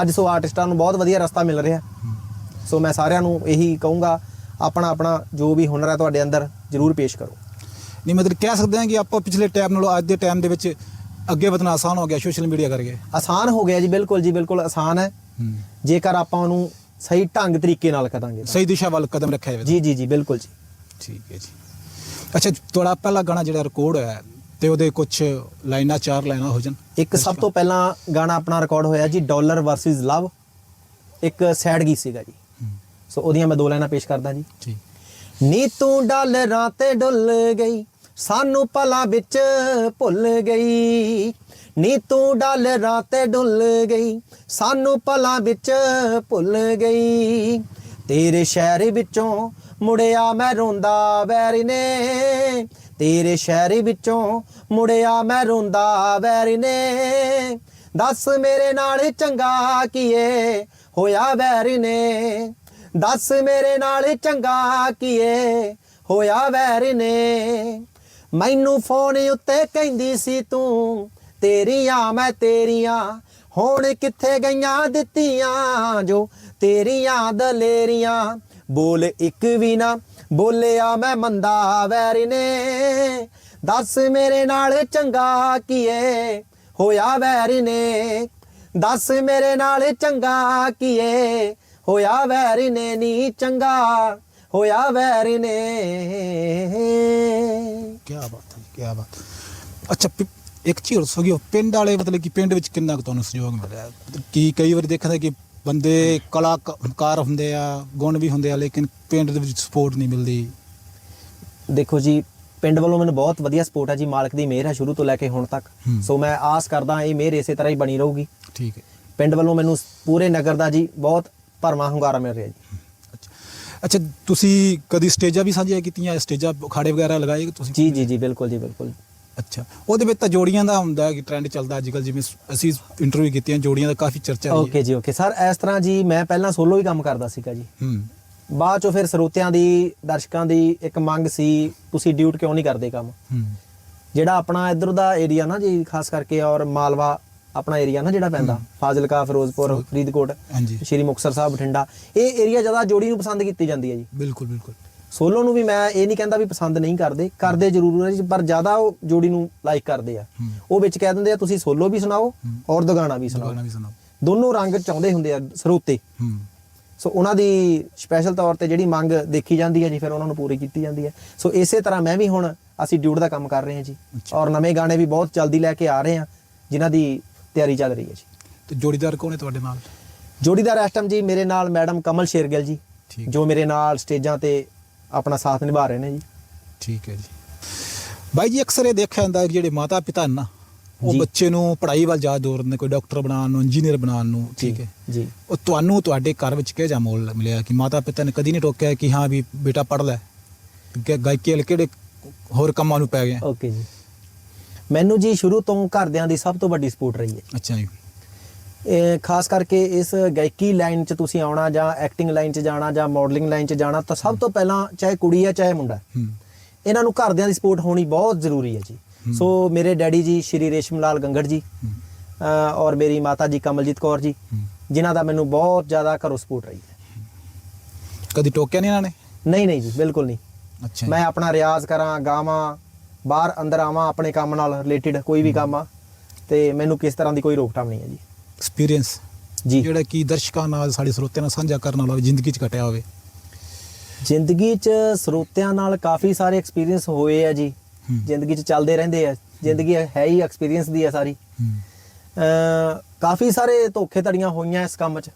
S1: ਅੱਜ ਸੋ ਆਰਟਿਸਟਾਂ ਨੂੰ ਬਹੁਤ ਵਧੀਆ ਰਸਤਾ ਮਿਲ ਰਿਹਾ। ਸੋ ਮੈਂ ਸਾਰਿਆਂ ਨੂੰ ਇਹੀ ਕਹੂੰਗਾ ਆਪਣਾ ਆਪਣਾ ਜੋ ਵੀ ਹੁਨਰ ਹੈ ਤੁਹਾਡੇ ਅੰਦਰ ਜ਼ਰੂਰ ਪੇਸ਼ ਕਰੋ।
S2: ਨਹੀਂ ਮਤਲਬ ਕਹਿ ਸਕਦੇ ਹਾਂ ਕਿ ਆਪਾਂ ਪਿਛਲੇ ਟਾਈਮ ਨਾਲੋਂ ਅੱਜ ਦੇ ਟਾਈਮ ਦੇ ਵਿੱਚ ਅੱਗੇ ਵਧਣਾ ਆਸਾਨ ਹੋ ਗਿਆ ਸੋਸ਼ਲ ਮੀਡੀਆ ਕਰਕੇ।
S1: ਆਸਾਨ ਹੋ ਗਿਆ ਜੀ ਬਿਲਕੁਲ ਜੀ ਬਿਲਕੁਲ ਆਸਾਨ ਹੂੰ। ਜੇਕਰ ਆਪਾਂ ਉਹਨੂੰ ਸਹੀ ਢੰਗ ਤਰੀਕੇ ਨਾਲ ਕਰਾਂਗੇ।
S2: ਸਹੀ ਦਿਸ਼ਾ ਵੱਲ ਕਦਮ ਰੱਖਿਆ ਜਾਵੇ
S1: ਜੀ ਜੀ ਜੀ ਬਿਲਕੁਲ ਜੀ।
S2: ਠੀਕ ਹੈ ਜੀ। ਅੱਛਾ ਤੁਹਾਡਾ ਪਹਿਲਾ ਗਾਣਾ ਜਿਹੜਾ ਰਿਕਾਰਡ ਹੋਇਆ ਤੇ ਉਹਦੇ ਕੁਝ ਲਾਈਨਾਂ ਚਾਰ ਲਾਈਨਾਂ ਹੋ ਜਾਣ।
S1: ਇੱਕ ਸਭ ਤੋਂ ਪਹਿਲਾਂ ਗਾਣਾ ਆਪਣਾ ਰਿਕਾਰਡ ਹੋਇਆ ਜੀ ਡਾਲਰ ਵਰਸਸ ਲਵ ਇੱਕ ਸੈਡ ਗੀਤ ਸੀਗਾ ਜੀ। ਸੋ ਉਹਦੀਆਂ ਮੈਂ ਦੋ ਲਾਈਨਾਂ ਪੇਸ਼ ਕਰਦਾ ਜੀ।
S2: ਠੀਕ।
S1: ਨੀ ਤੂੰ ਡਾਲਰਾਂ ਤੇ ਡੁੱਲ ਗਈ ਸਾਨੂੰ ਪਲਾਂ ਵਿੱਚ ਭੁੱਲ ਗਈ। ਨੀ ਤੂੰ ਡਾਲਰਾਂ ਤੇ ਡੁੱਲ ਗਈ, ਸਾਨੂੰ ਪਲਾਂ ਵਿੱਚ ਭੁੱਲ ਗਈ। ਤੇਰੇ ਸ਼ਹਿਰ ਵਿੱਚੋਂ ਮੁੜਿਆ ਮੈਂ ਰੋਂਦਾ ਵੈਰੀ ਨੇ, ਤੇਰੇ ਸ਼ਹਿਰ ਵਿੱਚੋਂ ਮੁੜਿਆ ਮੈਂ ਰੋਂਦਾ ਵੈਰੀ ਨੇ। ਦੱਸ ਮੇਰੇ ਨਾਲ ਚੰਗਾ ਕੀਏ ਹੋਇਆ ਵੈਰੀ ਨੇ, ਦੱਸ ਮੇਰੇ ਨਾਲ ਚੰਗਾ ਕੀਏ ਹੋਇਆ ਵੈਰ ਨੇ। ਮੈਨੂੰ ਫੋਨ ਉੱਤੇ ਕਹਿੰਦੀ ਸੀ ਤੂੰ ਤੇਰੀਆਂ, ਮੈਂ ਤੇਰੀਆਂ, ਹੁਣ ਕਿੱਥੇ ਗਈਆਂ ਦਿੱਤੀਆਂ ਜੋ ਤੇਰੀਆਂ ਦਲੇਰੀਆਂ? ਬੋਲ ਇੱਕ ਵੀ ਨਾ, ਬੋਲਿਆ ਮੈਂ ਮੰਦਾ ਵੈਰ ਨੇ। ਦੱਸ ਮੇਰੇ ਨਾਲ ਚੰਗਾ ਕੀਏ, ਹੋਇਆ ਵੈਰ ਨੇ। ਦੱਸ ਮੇਰੇ ਨਾਲ ਚੰਗਾ ਕੀਏ, ਹੋਇਆ ਵੈਰ ਨੇ, ਨੀ ਚੰਗਾ, ਹੋਇਆ ਵੈਰ ਨੇ।
S2: ਕੀ ਬਾਤ ਹੈ ਕੀ ਬਾਤ। ਅੱਛਾ ਇੱਕ ਚੀਜ਼ ਹੋਰ ਸੋਗੀ ਪਿੰਡ ਵਾਲੇ ਮਤਲਬ ਕਿ ਪਿੰਡ ਵਿੱਚ ਕਿੰਨਾ ਕੁ ਤੁਹਾਨੂੰ ਸਹਿਯੋਗ ਮਿਲਿਆ? ਕਿ ਕਈ ਵਾਰ ਦੇਖਦਾ ਕਿ ਬੰਦੇ ਕਲਾਕਾਰ ਹੁੰਦੇ ਆ ਗੁਣ ਵੀ ਹੁੰਦੇ ਆ ਲੇਕਿਨ ਪਿੰਡ ਦੇ ਵਿੱਚ ਸਪੋਰਟ ਨਹੀਂ ਮਿਲਦੀ।
S1: ਦੇਖੋ ਜੀ ਪਿੰਡ ਵੱਲੋਂ ਮੈਨੂੰ ਬਹੁਤ ਵਧੀਆ ਸਪੋਰਟ ਹੈ ਜੀ ਮਾਲਕ ਦੀ ਮਿਹਰ ਹੈ ਸ਼ੁਰੂ ਤੋਂ ਲੈ ਕੇ ਹੁਣ ਤੱਕ।
S2: ਹੂੰ।
S1: ਸੋ ਮੈਂ ਆਸ ਕਰਦਾ ਇਹ ਮਿਹਰ ਇਸੇ ਤਰ੍ਹਾਂ ਹੀ ਬਣੀ ਰਹੂਗੀ।
S2: ਠੀਕ ਹੈ।
S1: ਪਿੰਡ ਵੱਲੋਂ ਮੈਨੂੰ ਪੂਰੇ ਨਗਰ ਦਾ ਜੀ ਬਹੁਤ ਭਰਵਾਂ ਹੁੰਗਾਰਾ ਮਿਲ ਰਿਹਾ ਜੀ।
S2: ਅੱਛਾ ਤੁਸੀਂ ਕਦੀ ਸਟੇਜਾਂ ਵੀ ਸਾਂਝੀਆਂ ਕੀਤੀਆਂ ਸਟੇਜਾਂ ਅਖਾੜੇ ਵਗੈਰਾ ਲਗਾਏ ਤੁਸੀਂ?
S1: ਜੀ ਜੀ ਜੀ ਬਿਲਕੁਲ ਜੀ ਬਿਲਕੁਲ।
S2: ਅੱਛਾ। ਉਹਦੇ ਵਿੱਚ ਤਾਂ ਜੋੜੀਆਂ ਦਾ ਹੁੰਦਾ ਕਿ ਟ੍ਰੈਂਡ ਚੱਲਦਾ ਅੱਜ ਕੱਲ ਜਿਵੇਂ ਅਸੀਂ ਇੰਟਰਵਿਊ ਕੀਤੀਆਂ ਜੋੜੀਆਂ ਦਾ ਕਾਫੀ ਚਰਚਾ ਰਹੀ ਹੈ।
S1: ਓਕੇ ਜੀ ਓਕੇ ਸਰ ਇਸ ਤਰ੍ਹਾਂ ਜੀ ਮੈਂ ਪਹਿਲਾਂ ਸੋਲੋ ਹੀ ਕੰਮ ਕਰਦਾ ਸੀਗਾ ਜੀ।
S2: ਹੂੰ।
S1: ਬਾਅਦ ਚੋਂ ਫਿਰ ਸਰੋਤਿਆਂ ਦੀ ਦਰਸ਼ਕਾਂ ਦੀ ਇੱਕ ਮੰਗ ਸੀ ਤੁਸੀਂ ਡਿਊਟ ਕਿਉਂ ਨਹੀਂ ਕਰਦੇ ਕੰਮ?
S2: ਹੂੰ।
S1: ਜਿਹੜਾ ਆਪਣਾ ਇਧਰ ਦਾ ਏਰੀਆ ਨਾ ਜੀ ਖਾਸ ਕਰਕੇ ਔਰ ਮਾਲਵਾ ਆਪਣਾ ਏਰੀਆ ਨਾ ਜਿਹੜਾ ਪੈਂਦਾ ਫਾਜ਼ਿਲਕਾ ਫਿਰੋਜ਼ਪੁਰ ਫਰੀਦਕੋਟ ਸ਼੍ਰੀ ਮੁਕਤਸਰ ਸਾਹਿਬ ਬਠਿੰਡਾ ਇਹ ਏਰੀਆ ਜ਼ਿਆਦਾ ਜੋੜੀ ਨੂੰ ਪਸੰਦ ਕੀਤੀ ਜਾਂਦੀ ਹੈ ਜੀ।
S2: ਬਿਲਕੁਲ ਬਿਲਕੁਲ।
S1: ਸੋਲੋ ਨੂੰ ਵੀ ਮੈਂ ਇਹ ਨਹੀਂ ਕਹਿੰਦਾ ਵੀ ਪਸੰਦ ਨਹੀਂ ਕਰਦੇ ਕਰਦੇ ਜ਼ਰੂਰ ਹੈ ਜੀ ਪਰ ਜ਼ਿਆਦਾ ਉਹ ਜੋੜੀ ਨੂੰ ਲਾਈਕ ਕਰਦੇ ਆ। ਉਹ ਵਿੱਚ ਕਹਿ ਦਿੰਦੇ ਆ ਤੁਸੀਂ ਸੋਲੋ ਵੀ ਸੁਣਾਓ। ਔਰ ਦੁਗਾਣਾ ਵੀ ਸੁਣਾਓ। ਦੋਨੋਂ ਰੰਗ ਚਾਹੁੰਦੇ ਹੁੰਦੇ ਆ ਸਰੋਤੇ। ਸੋ ਉਹਨਾਂ ਦੀ ਸਪੈਸ਼ਲ ਤੌਰ ਤੇ ਜਿਹੜੀ ਮੰਗ ਦੇਖੀ ਜਾਂਦੀ ਹੈ ਜੀ ਫਿਰ ਉਹਨਾਂ ਨੂੰ ਪੂਰੀ ਕੀਤੀ ਜਾਂਦੀ ਹੈ ਸੋ ਇਸੇ ਤਰ੍ਹਾਂ ਮੈਂ ਵੀ ਹੁਣ ਅਸੀਂ ਡਿਊਟ ਦਾ ਕੰਮ ਕਰ ਰਹੇ ਹਾਂ ਜੀ। ਔਰ ਨਵੇਂ ਗਾਣੇ ਵੀ ਬਹੁਤ ਜਲਦੀ ਲੈ ਕੇ ਆ ਰਹੇ ਹਾਂ ਜਿਨ੍ਹਾਂ ਦੀ ਤਿਆਰੀ ਚੱਲ ਰਹੀ ਹੈ ਜੀ।
S2: ਤੇ ਜੋੜੀਦਾਰ ਕੌਣ ਹੈ ਤੁਹਾਡੇ ਨਾਲ?
S1: ਜੋੜੀਦਾਰ ਇਸ ਟਾਈਮ ਜੀ ਮੇਰੇ ਨਾਲ ਮੈਡਮ ਕਮਲ ਸ਼ੇਰਗਿੱਲ ਜੀ। ਜੋ ਮੇਰੇ ਨਾਲ ਸਟੇਜਾਂ ਤੇ ਆਪਣਾ ਸਾਥ ਨਿਭਾ ਰਹੇ ਨੇ ਜੀ।
S2: ਠੀਕ ਹੈ ਜੀ। ਬਾਈ ਜੀ ਅਕਸਰ ਇਹ ਦੇਖਿਆ ਜਾਂਦਾ ਜਿਹੜੇ ਮਾਤਾ ਪਿਤਾ ਨੇ ਨਾ ਉਹ। ਬੱਚੇ ਨੂੰ ਪੜ੍ਹਾਈ ਵੱਲ ਜ਼ਿਆਦਾ ਦੌਰ ਦਿੰਦੇ ਕੋਈ ਡਾਕਟਰ ਬਣਾਉਣ ਨੂੰ ਇੰਜੀਨੀਅਰ ਬਣਾਉਣ ਨੂੰ ਠੀਕ ਹੈ।
S1: ਜੀ।
S2: ਉਹ ਤੁਹਾਨੂੰ ਤੁਹਾਡੇ ਘਰ ਵਿੱਚ ਕਿਹੋ ਜਿਹਾ ਮੋਲ ਮਿਲਿਆ ਕਿ ਮਾਤਾ ਪਿਤਾ ਨੇ ਕਦੀ ਨਹੀਂ ਟੋਕਿਆ ਕਿ ਹਾਂ ਵੀ ਬੇਟਾ ਪੜ੍ਹ ਲੈ ਕਿ ਗਾਇਕੀ ਵਾਲੇ ਕਿਹੜੇ ਹੋਰ ਕੰਮਾਂ ਨੂੰ ਪੈ ਗਏ
S1: ਓਕੇ ਜੀ। ਮੈਨੂੰ ਜੀ ਸ਼ੁਰੂ ਤੋਂ ਘਰਦਿਆਂ ਦੀ ਸਭ ਤੋਂ ਵੱਡੀ ਸਪੋਰਟ ਰਹੀ ਹੈ।
S2: ਅੱਛਾ ਜੀ।
S1: ਖਾਸ ਕਰਕੇ ਇਸ ਗਾਇਕੀ ਲਾਈਨ 'ਚ ਤੁਸੀਂ ਆਉਣਾ ਜਾਂ ਐਕਟਿੰਗ ਲਾਈਨ 'ਚ ਜਾਣਾ ਜਾਂ ਮਾਡਲਿੰਗ ਲਾਈਨ 'ਚ ਜਾਣਾ ਤਾਂ ਸਭ ਤੋਂ ਪਹਿਲਾਂ ਚਾਹੇ ਕੁੜੀ ਹੈ ਚਾਹੇ ਮੁੰਡਾ ਇਹਨਾਂ ਨੂੰ ਘਰਦਿਆਂ ਦੀ ਸਪੋਰਟ ਹੋਣੀ ਬਹੁਤ ਜ਼ਰੂਰੀ ਹੈ ਜੀ। ਸੋ ਮੇਰੇ ਡੈਡੀ ਜੀ ਸ਼੍ਰੀ ਰੇਸ਼ਮ ਲਾਲ ਗੰਗੜ ਜੀ ਔਰ ਮੇਰੀ ਮਾਤਾ ਜੀ ਕਮਲਜੀਤ ਕੌਰ ਜੀ। ਜਿਨ੍ਹਾਂ ਦਾ ਮੈਨੂੰ ਬਹੁਤ ਜ਼ਿਆਦਾ ਘਰੋਂ ਸਪੋਰਟ ਰਹੀ ਹੈ।
S2: ਕਦੀ ਟੋਕਿਆ ਨਹੀਂ ਇਹਨਾਂ ਨੇ?
S1: ਨਹੀਂ ਨਹੀਂ ਜੀ ਬਿਲਕੁਲ ਨਹੀਂ।
S2: ਅੱਛਾ।
S1: ਮੈਂ ਆਪਣਾ ਰਿਆਜ਼ ਕਰਾਂ ਗਾਵਾਂ ਬਾਹਰ ਅੰਦਰ ਆਵਾਂ ਆਪਣੇ ਕੰਮ ਨਾਲ ਰਿਲੇਟਡ ਕੋਈ ਵੀ ਕੰਮ ਆ ਤੇ ਮੈਨੂੰ ਕਿਸ ਤਰ੍ਹਾਂ ਦੀ ਕੋਈ ਰੋਕਥਾਮ ਨਹੀਂ ਹੈ ਜੀ।
S2: ਐਕਸਪੀਰੀਅੰਸ
S1: ਜੀ।
S2: ਜਿਹੜਾ ਕਿ ਦਰਸ਼ਕਾਂ ਨਾਲ ਸਾਡੇ ਸਰੋਤਿਆਂ ਨਾਲ ਸਾਂਝਾ ਕਰਨ ਵਾਲਾ ਹੋਵੇ ਜ਼ਿੰਦਗੀ 'ਚ ਘਟਿਆ ਹੋਵੇ।
S1: ਜ਼ਿੰਦਗੀ 'ਚ ਸਰੋਤਿਆਂ ਨਾਲ ਕਾਫੀ ਸਾਰੇ ਐਕਸਪੀਰੀਅੰਸ ਹੋਏ ਆ ਜੀ। ਜ਼ਿੰਦਗੀ 'ਚ ਚੱਲਦੇ ਰਹਿੰਦੇ ਆ। ਜ਼ਿੰਦਗੀ ਹੈ। ਹੀ ਐਕਸਪੀਰੀਅੰਸ ਦੀ ਆ ਸਾਰੀ। ਅ ਕਾਫੀ ਸਾਰੇ ਧੋਖੇ ਧੜੀਆਂ ਹੋਈਆਂ ਇਸ ਕੰਮ 'ਚ।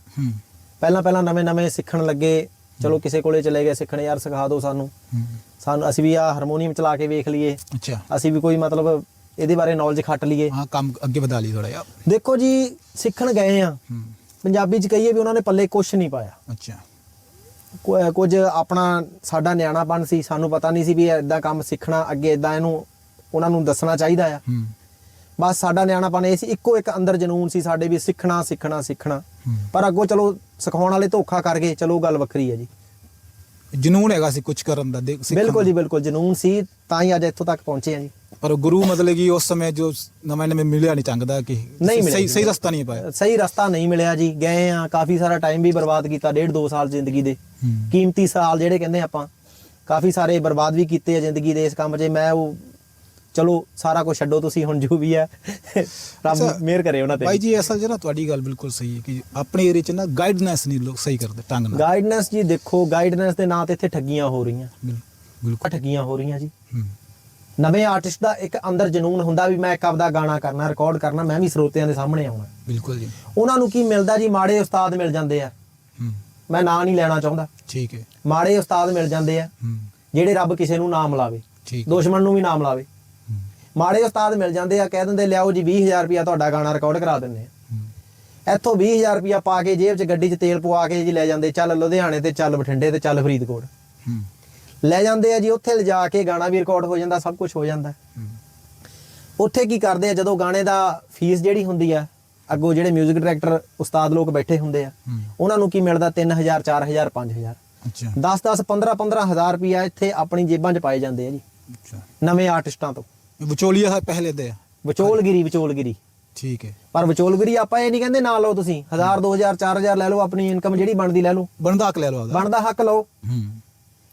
S1: ਪਹਿਲਾਂ ਪਹਿਲਾਂ ਨਵੇਂ ਨਵੇਂ ਸਿੱਖਣ ਲੱਗੇ। ਚਲੋ ਕਿਸੇ ਕੋਲੇ ਚਲੇ ਗਏ ਸਿੱਖਣ ਯਾਰ ਸਿਖਾ ਦਿਓ ਸਾਨੂੰ। ਸਾਨੂੰ ਅਸੀਂ ਵੀ ਆ ਹਾਰਮੋਨੀਅਮ ਚਲਾ ਕੇ ਵੇਖ ਲਈਏ।
S2: ਅੱਛਾ।
S1: ਅਸੀਂ ਵੀ ਕੋਈ ਮਤਲਬ ਇਹਦੇ ਬਾਰੇ ਨੌਲੇਜ ਖੱਟ ਲਈਏ।
S2: ਹਾਂ ਕੰਮ ਅੱਗੇ ਵਧਾ ਲਈ ਥੋੜਾ ਜਿਹਾ।
S1: ਦੇਖੋ ਜੀ ਸਿੱਖਣ ਗਏ ਆ ਪੰਜਾਬੀ 'ਚ ਕਹੀਏ ਵੀ ਉਹਨਾਂ ਨੇ ਪੱਲੇ ਕੁਛ ਨਹੀਂ ਪਾਇਆ।
S2: ਅੱਛਾ।
S1: ਕੁਝ ਆਪਣਾ ਸਾਡਾ ਨਿਆਣਾਪਨ ਸੀ ਸਾਨੂੰ ਪਤਾ ਨਹੀਂ ਸੀ ਵੀ ਇਦਾਂ ਕੰਮ ਸਿੱਖਣਾ ਅੱਗੇ ਇਦਾਂ ਇਹਨੂੰ ਉਹਨਾਂ ਨੂੰ ਦੱਸਣਾ ਚਾਹੀਦਾ ਆ। ਬਸ ਸਾਡਾ ਨਿਆਣਾਪਨ ਇਹ ਸੀ ਇੱਕੋ ਇੱਕ ਅੰਦਰ ਜਨੂਨ ਸੀ ਸਾਡੇ ਵੀ ਸਿੱਖਣਾ ਸਿੱਖਣਾ ਸਿੱਖਣਾ। ਪਰ ਅੱਗੋਂ ਚਲੋ ਸਿਖਾਉਣ ਵਾਲੇ ਧੋਖਾ ਕਰ ਗਏ ਚਲੋ ਗੱਲ ਵੱਖਰੀ ਹੈ ਜੀ।
S2: ਜਨੂਨ ਹੈਗਾ ਸੀ ਕੁਝ ਕਰਨ ਦਾ ਦੇਖ- ਸਿੱਖਣ
S1: ਬਿਲਕੁਲ ਜੀ। ਬਿਲਕੁਲ ਜਨੂਨ ਸੀ ਤਾਂ ਹੀ ਅੱਜ ਇੱਥੋਂ ਤੱਕ ਪਹੁੰਚੇ ਆ ਜੀ।
S2: ਪਰ ਗੁਰੂ ਮਤਲਬ ਕਿ ਉਸ ਸਮੇਂ ਜੋ ਨਵੇਂ ਨਵੇਂ ਮਿਲਿਆ ਨਹੀਂ ਚੰਗਦਾ ਕਿ
S1: ਨਹੀਂ ਮਿਲਿਆ
S2: ਸਹੀ
S1: ਜੀ।
S2: ਸਹੀ ਰਸਤਾ ਨਹੀਂ ਪਾਇਆ।
S1: ਸਹੀ ਰਸਤਾ ਨਹੀਂ ਮਿਲਿਆ ਜੀ। ਗਏ ਆ ਕਾਫੀ ਸਾਰਾ ਟਾਈਮ ਵੀ ਬਰਬਾਦ ਕੀਤਾ ਡੇਢ ਦੋ ਸਾਲ ਜ਼ਿੰਦਗੀ ਦੇ।
S2: ਹੂੰ।
S1: ਕੀਮਤੀ ਸਾਲ ਜਿਹੜੇ ਕਹਿੰਦੇ ਆਪਾਂ ਕਾਫੀ ਸਾਰੇ ਬਰਬਾਦ ਵੀ ਕੀਤੇ ਆ ਜ਼ਿੰਦਗੀ ਦੇ ਇਸ ਕੰਮ 'ਚ। ਮੈਂ ਉਹ ਚਲੋ ਸਾਰਾ ਕੁਝ ਛੱਡੋ ਤੁਸੀਂ ਹੁਣ ਜੋ ਵੀ ਹੈ। ਰੱਬ ਮਿਹਰ ਕਰੇ ਉਹਨਾਂ ਤੇ।
S2: ਭਾਈ ਜੀ ਅਸਲ 'ਚ ਨਾ ਤੁਹਾਡੀ ਗੱਲ ਬਿਲਕੁਲ ਸਹੀ ਹੈ ਕਿ ਆਪਣੇ ਏਰੀਆ 'ਚ ਨਾ ਗਾਈਡਨੈਸ ਨਹੀਂ ਲੋਕ ਸਹੀ ਕਰਦੇ ਢੰਗ ਨਾਲ।
S1: ਗਾਈਡਨੈਸ ਜੀ ਦੇਖੋ ਗਾਈਡਨੈਸ ਦੇ ਨਾਂ ਤੇ ਇੱਥੇ ਠੱਗੀਆਂ ਹੋ ਰਹੀਆਂ।
S2: ਬਿਲ- ਬਿਲਕੁਲ।
S1: ਠੱਗੀਆਂ ਹੋ ਰਹੀਆਂ ਜੀ। ਨਵੇਂ ਆਰਟਿਸਟ ਦਾ ਇੱਕ ਅੰਦਰ ਜਨੂਨ ਹੁੰਦਾ ਵੀ ਮੈਂ ਇੱਕ ਆਪਦਾ ਗਾਣਾ ਕਰਨਾ ਰਿਕਾਰਡ ਕਰਨਾ ਮੈਂ ਵੀ ਸਰੋਤਿਆਂ ਦੇ ਸਾਹਮਣੇ ਆਉਣਾ।
S2: ਬਿਲਕੁਲ ਜੀ।
S1: ਉਹਨਾਂ ਨੂੰ ਕੀ ਮਿਲਦਾ ਜੀ? ਮਾੜੇ ਉਸਤਾਦ ਮਿਲ ਜਾਂਦੇ ਆ। ਮੈਂ ਨਾਂ ਨਹੀਂ ਲੈਣਾ ਚਾਹੁੰਦਾ।
S2: ਠੀਕ ਹੈ।
S1: ਮਾੜੇ ਉਸਤਾਦ ਮਿਲ ਜਾਂਦੇ ਆ। ਜਿਹੜੇ ਰੱਬ ਕਿਸੇ ਨੂੰ ਨਾਮ ਲਾਵੇ। ਦੁਸ਼ਮਣ ਨੂੰ ਵੀ ਨਾਮ ਲਾਵੇ। ਮਾੜੇ ਉਸਤਾਦ ਮਿਲ ਜਾਂਦੇ ਆ ਕਹਿ ਦਿੰਦੇ ਲਿਆਓ ਜੀ 20000 ਰੁਪਇਆ ਤੁਹਾਡਾ ਗਾਣਾ ਰਿਕਾਰਡ ਕਰਾ ਦਿੰਦੇ ਆ। ਇੱਥੋਂ 20000 ਰੁਪਇਆ ਪਾ ਕੇ ਜੇਬ 'ਚ ਗੱਡੀ 'ਚ ਤੇਲ ਪਵਾ ਕੇ ਜੀ ਲੈ ਜਾਂਦੇ ਚੱਲ ਲੁਧਿਆਣੇ ਤੇ ਚੱਲ ਬਠਿੰਡੇ ਤੇ ਚੱਲ ਫਰੀਦਕੋਟ। ਲੈ ਜਾਂਦੇ ਆ ਜੀ ਉੱਥੇ ਲਿਜਾ ਕੇ ਗਾਣਾ ਵੀ ਰਿਕਾਰਡ ਹੋ ਜਾਂਦਾ ਸਭ ਕੁਝ ਹੋ ਜਾਂਦਾ। ਉੱਥੇ ਕੀ ਕਰਦੇ ਆ ਜਦੋਂ ਗਾਣੇ ਦਾ ਫੀਸ ਜਿਹੜੀ ਹੁੰਦੀ ਆ ਅੱਗੋਂ ਜਿਹੜੇ 뮤직 ਡਾਇਰੈਕਟਰ ਉਸਤਾਦ ਲੋਕ ਬੈਠੇ ਹੁੰਦੇ ਆ ਉਹਨਾਂ ਨੂੰ ਕੀ ਮਿਲਦਾ 3000 4000 5000
S2: ਅੱਛਾ।
S1: 10 10 15 15000 ਰੁਪਇਆ ਇੱਥੇ ਆਪਣੀ ਜੇਬਾਂ 'ਚ ਪਾਏ ਜਾਂਦੇ ਆ ਜੀ।
S2: ਅੱਛਾ।
S1: ਨਵੇਂ ਆਰਟਿਸਟਾਂ ਤੋਂ।
S2: ਵਿਚੋਲੀਆ ਸਾਹਿਬ ਪਹਿਲੇ ਦੇ
S1: ਵਿਚੋਲਗਿਰੀ ਵਿਚੋਲਗਿਰੀ।
S2: ਠੀਕ ਹੈ।
S1: ਪਰ ਵਿਚੋਲਗਿਰੀ ਆਪਾਂ ਇਹ ਨਹੀਂ ਕਹਿੰਦੇ ਨਾ ਲਓ ਤੁਸੀਂ। 1000 2000 4000 ਲੈ ਲਓ ਆਪਣੀ ਇਨਕਮ ਜਿਹੜੀ ਬਣਦੀ ਲੈ ਲਓ।
S2: ਬਣਦਾ ਹੱਕ ਲੈ ਲਓ ਆਦਾ
S1: ਬਣਦਾ ਹੱਕ ਲਓ।
S2: ਹੂੰ।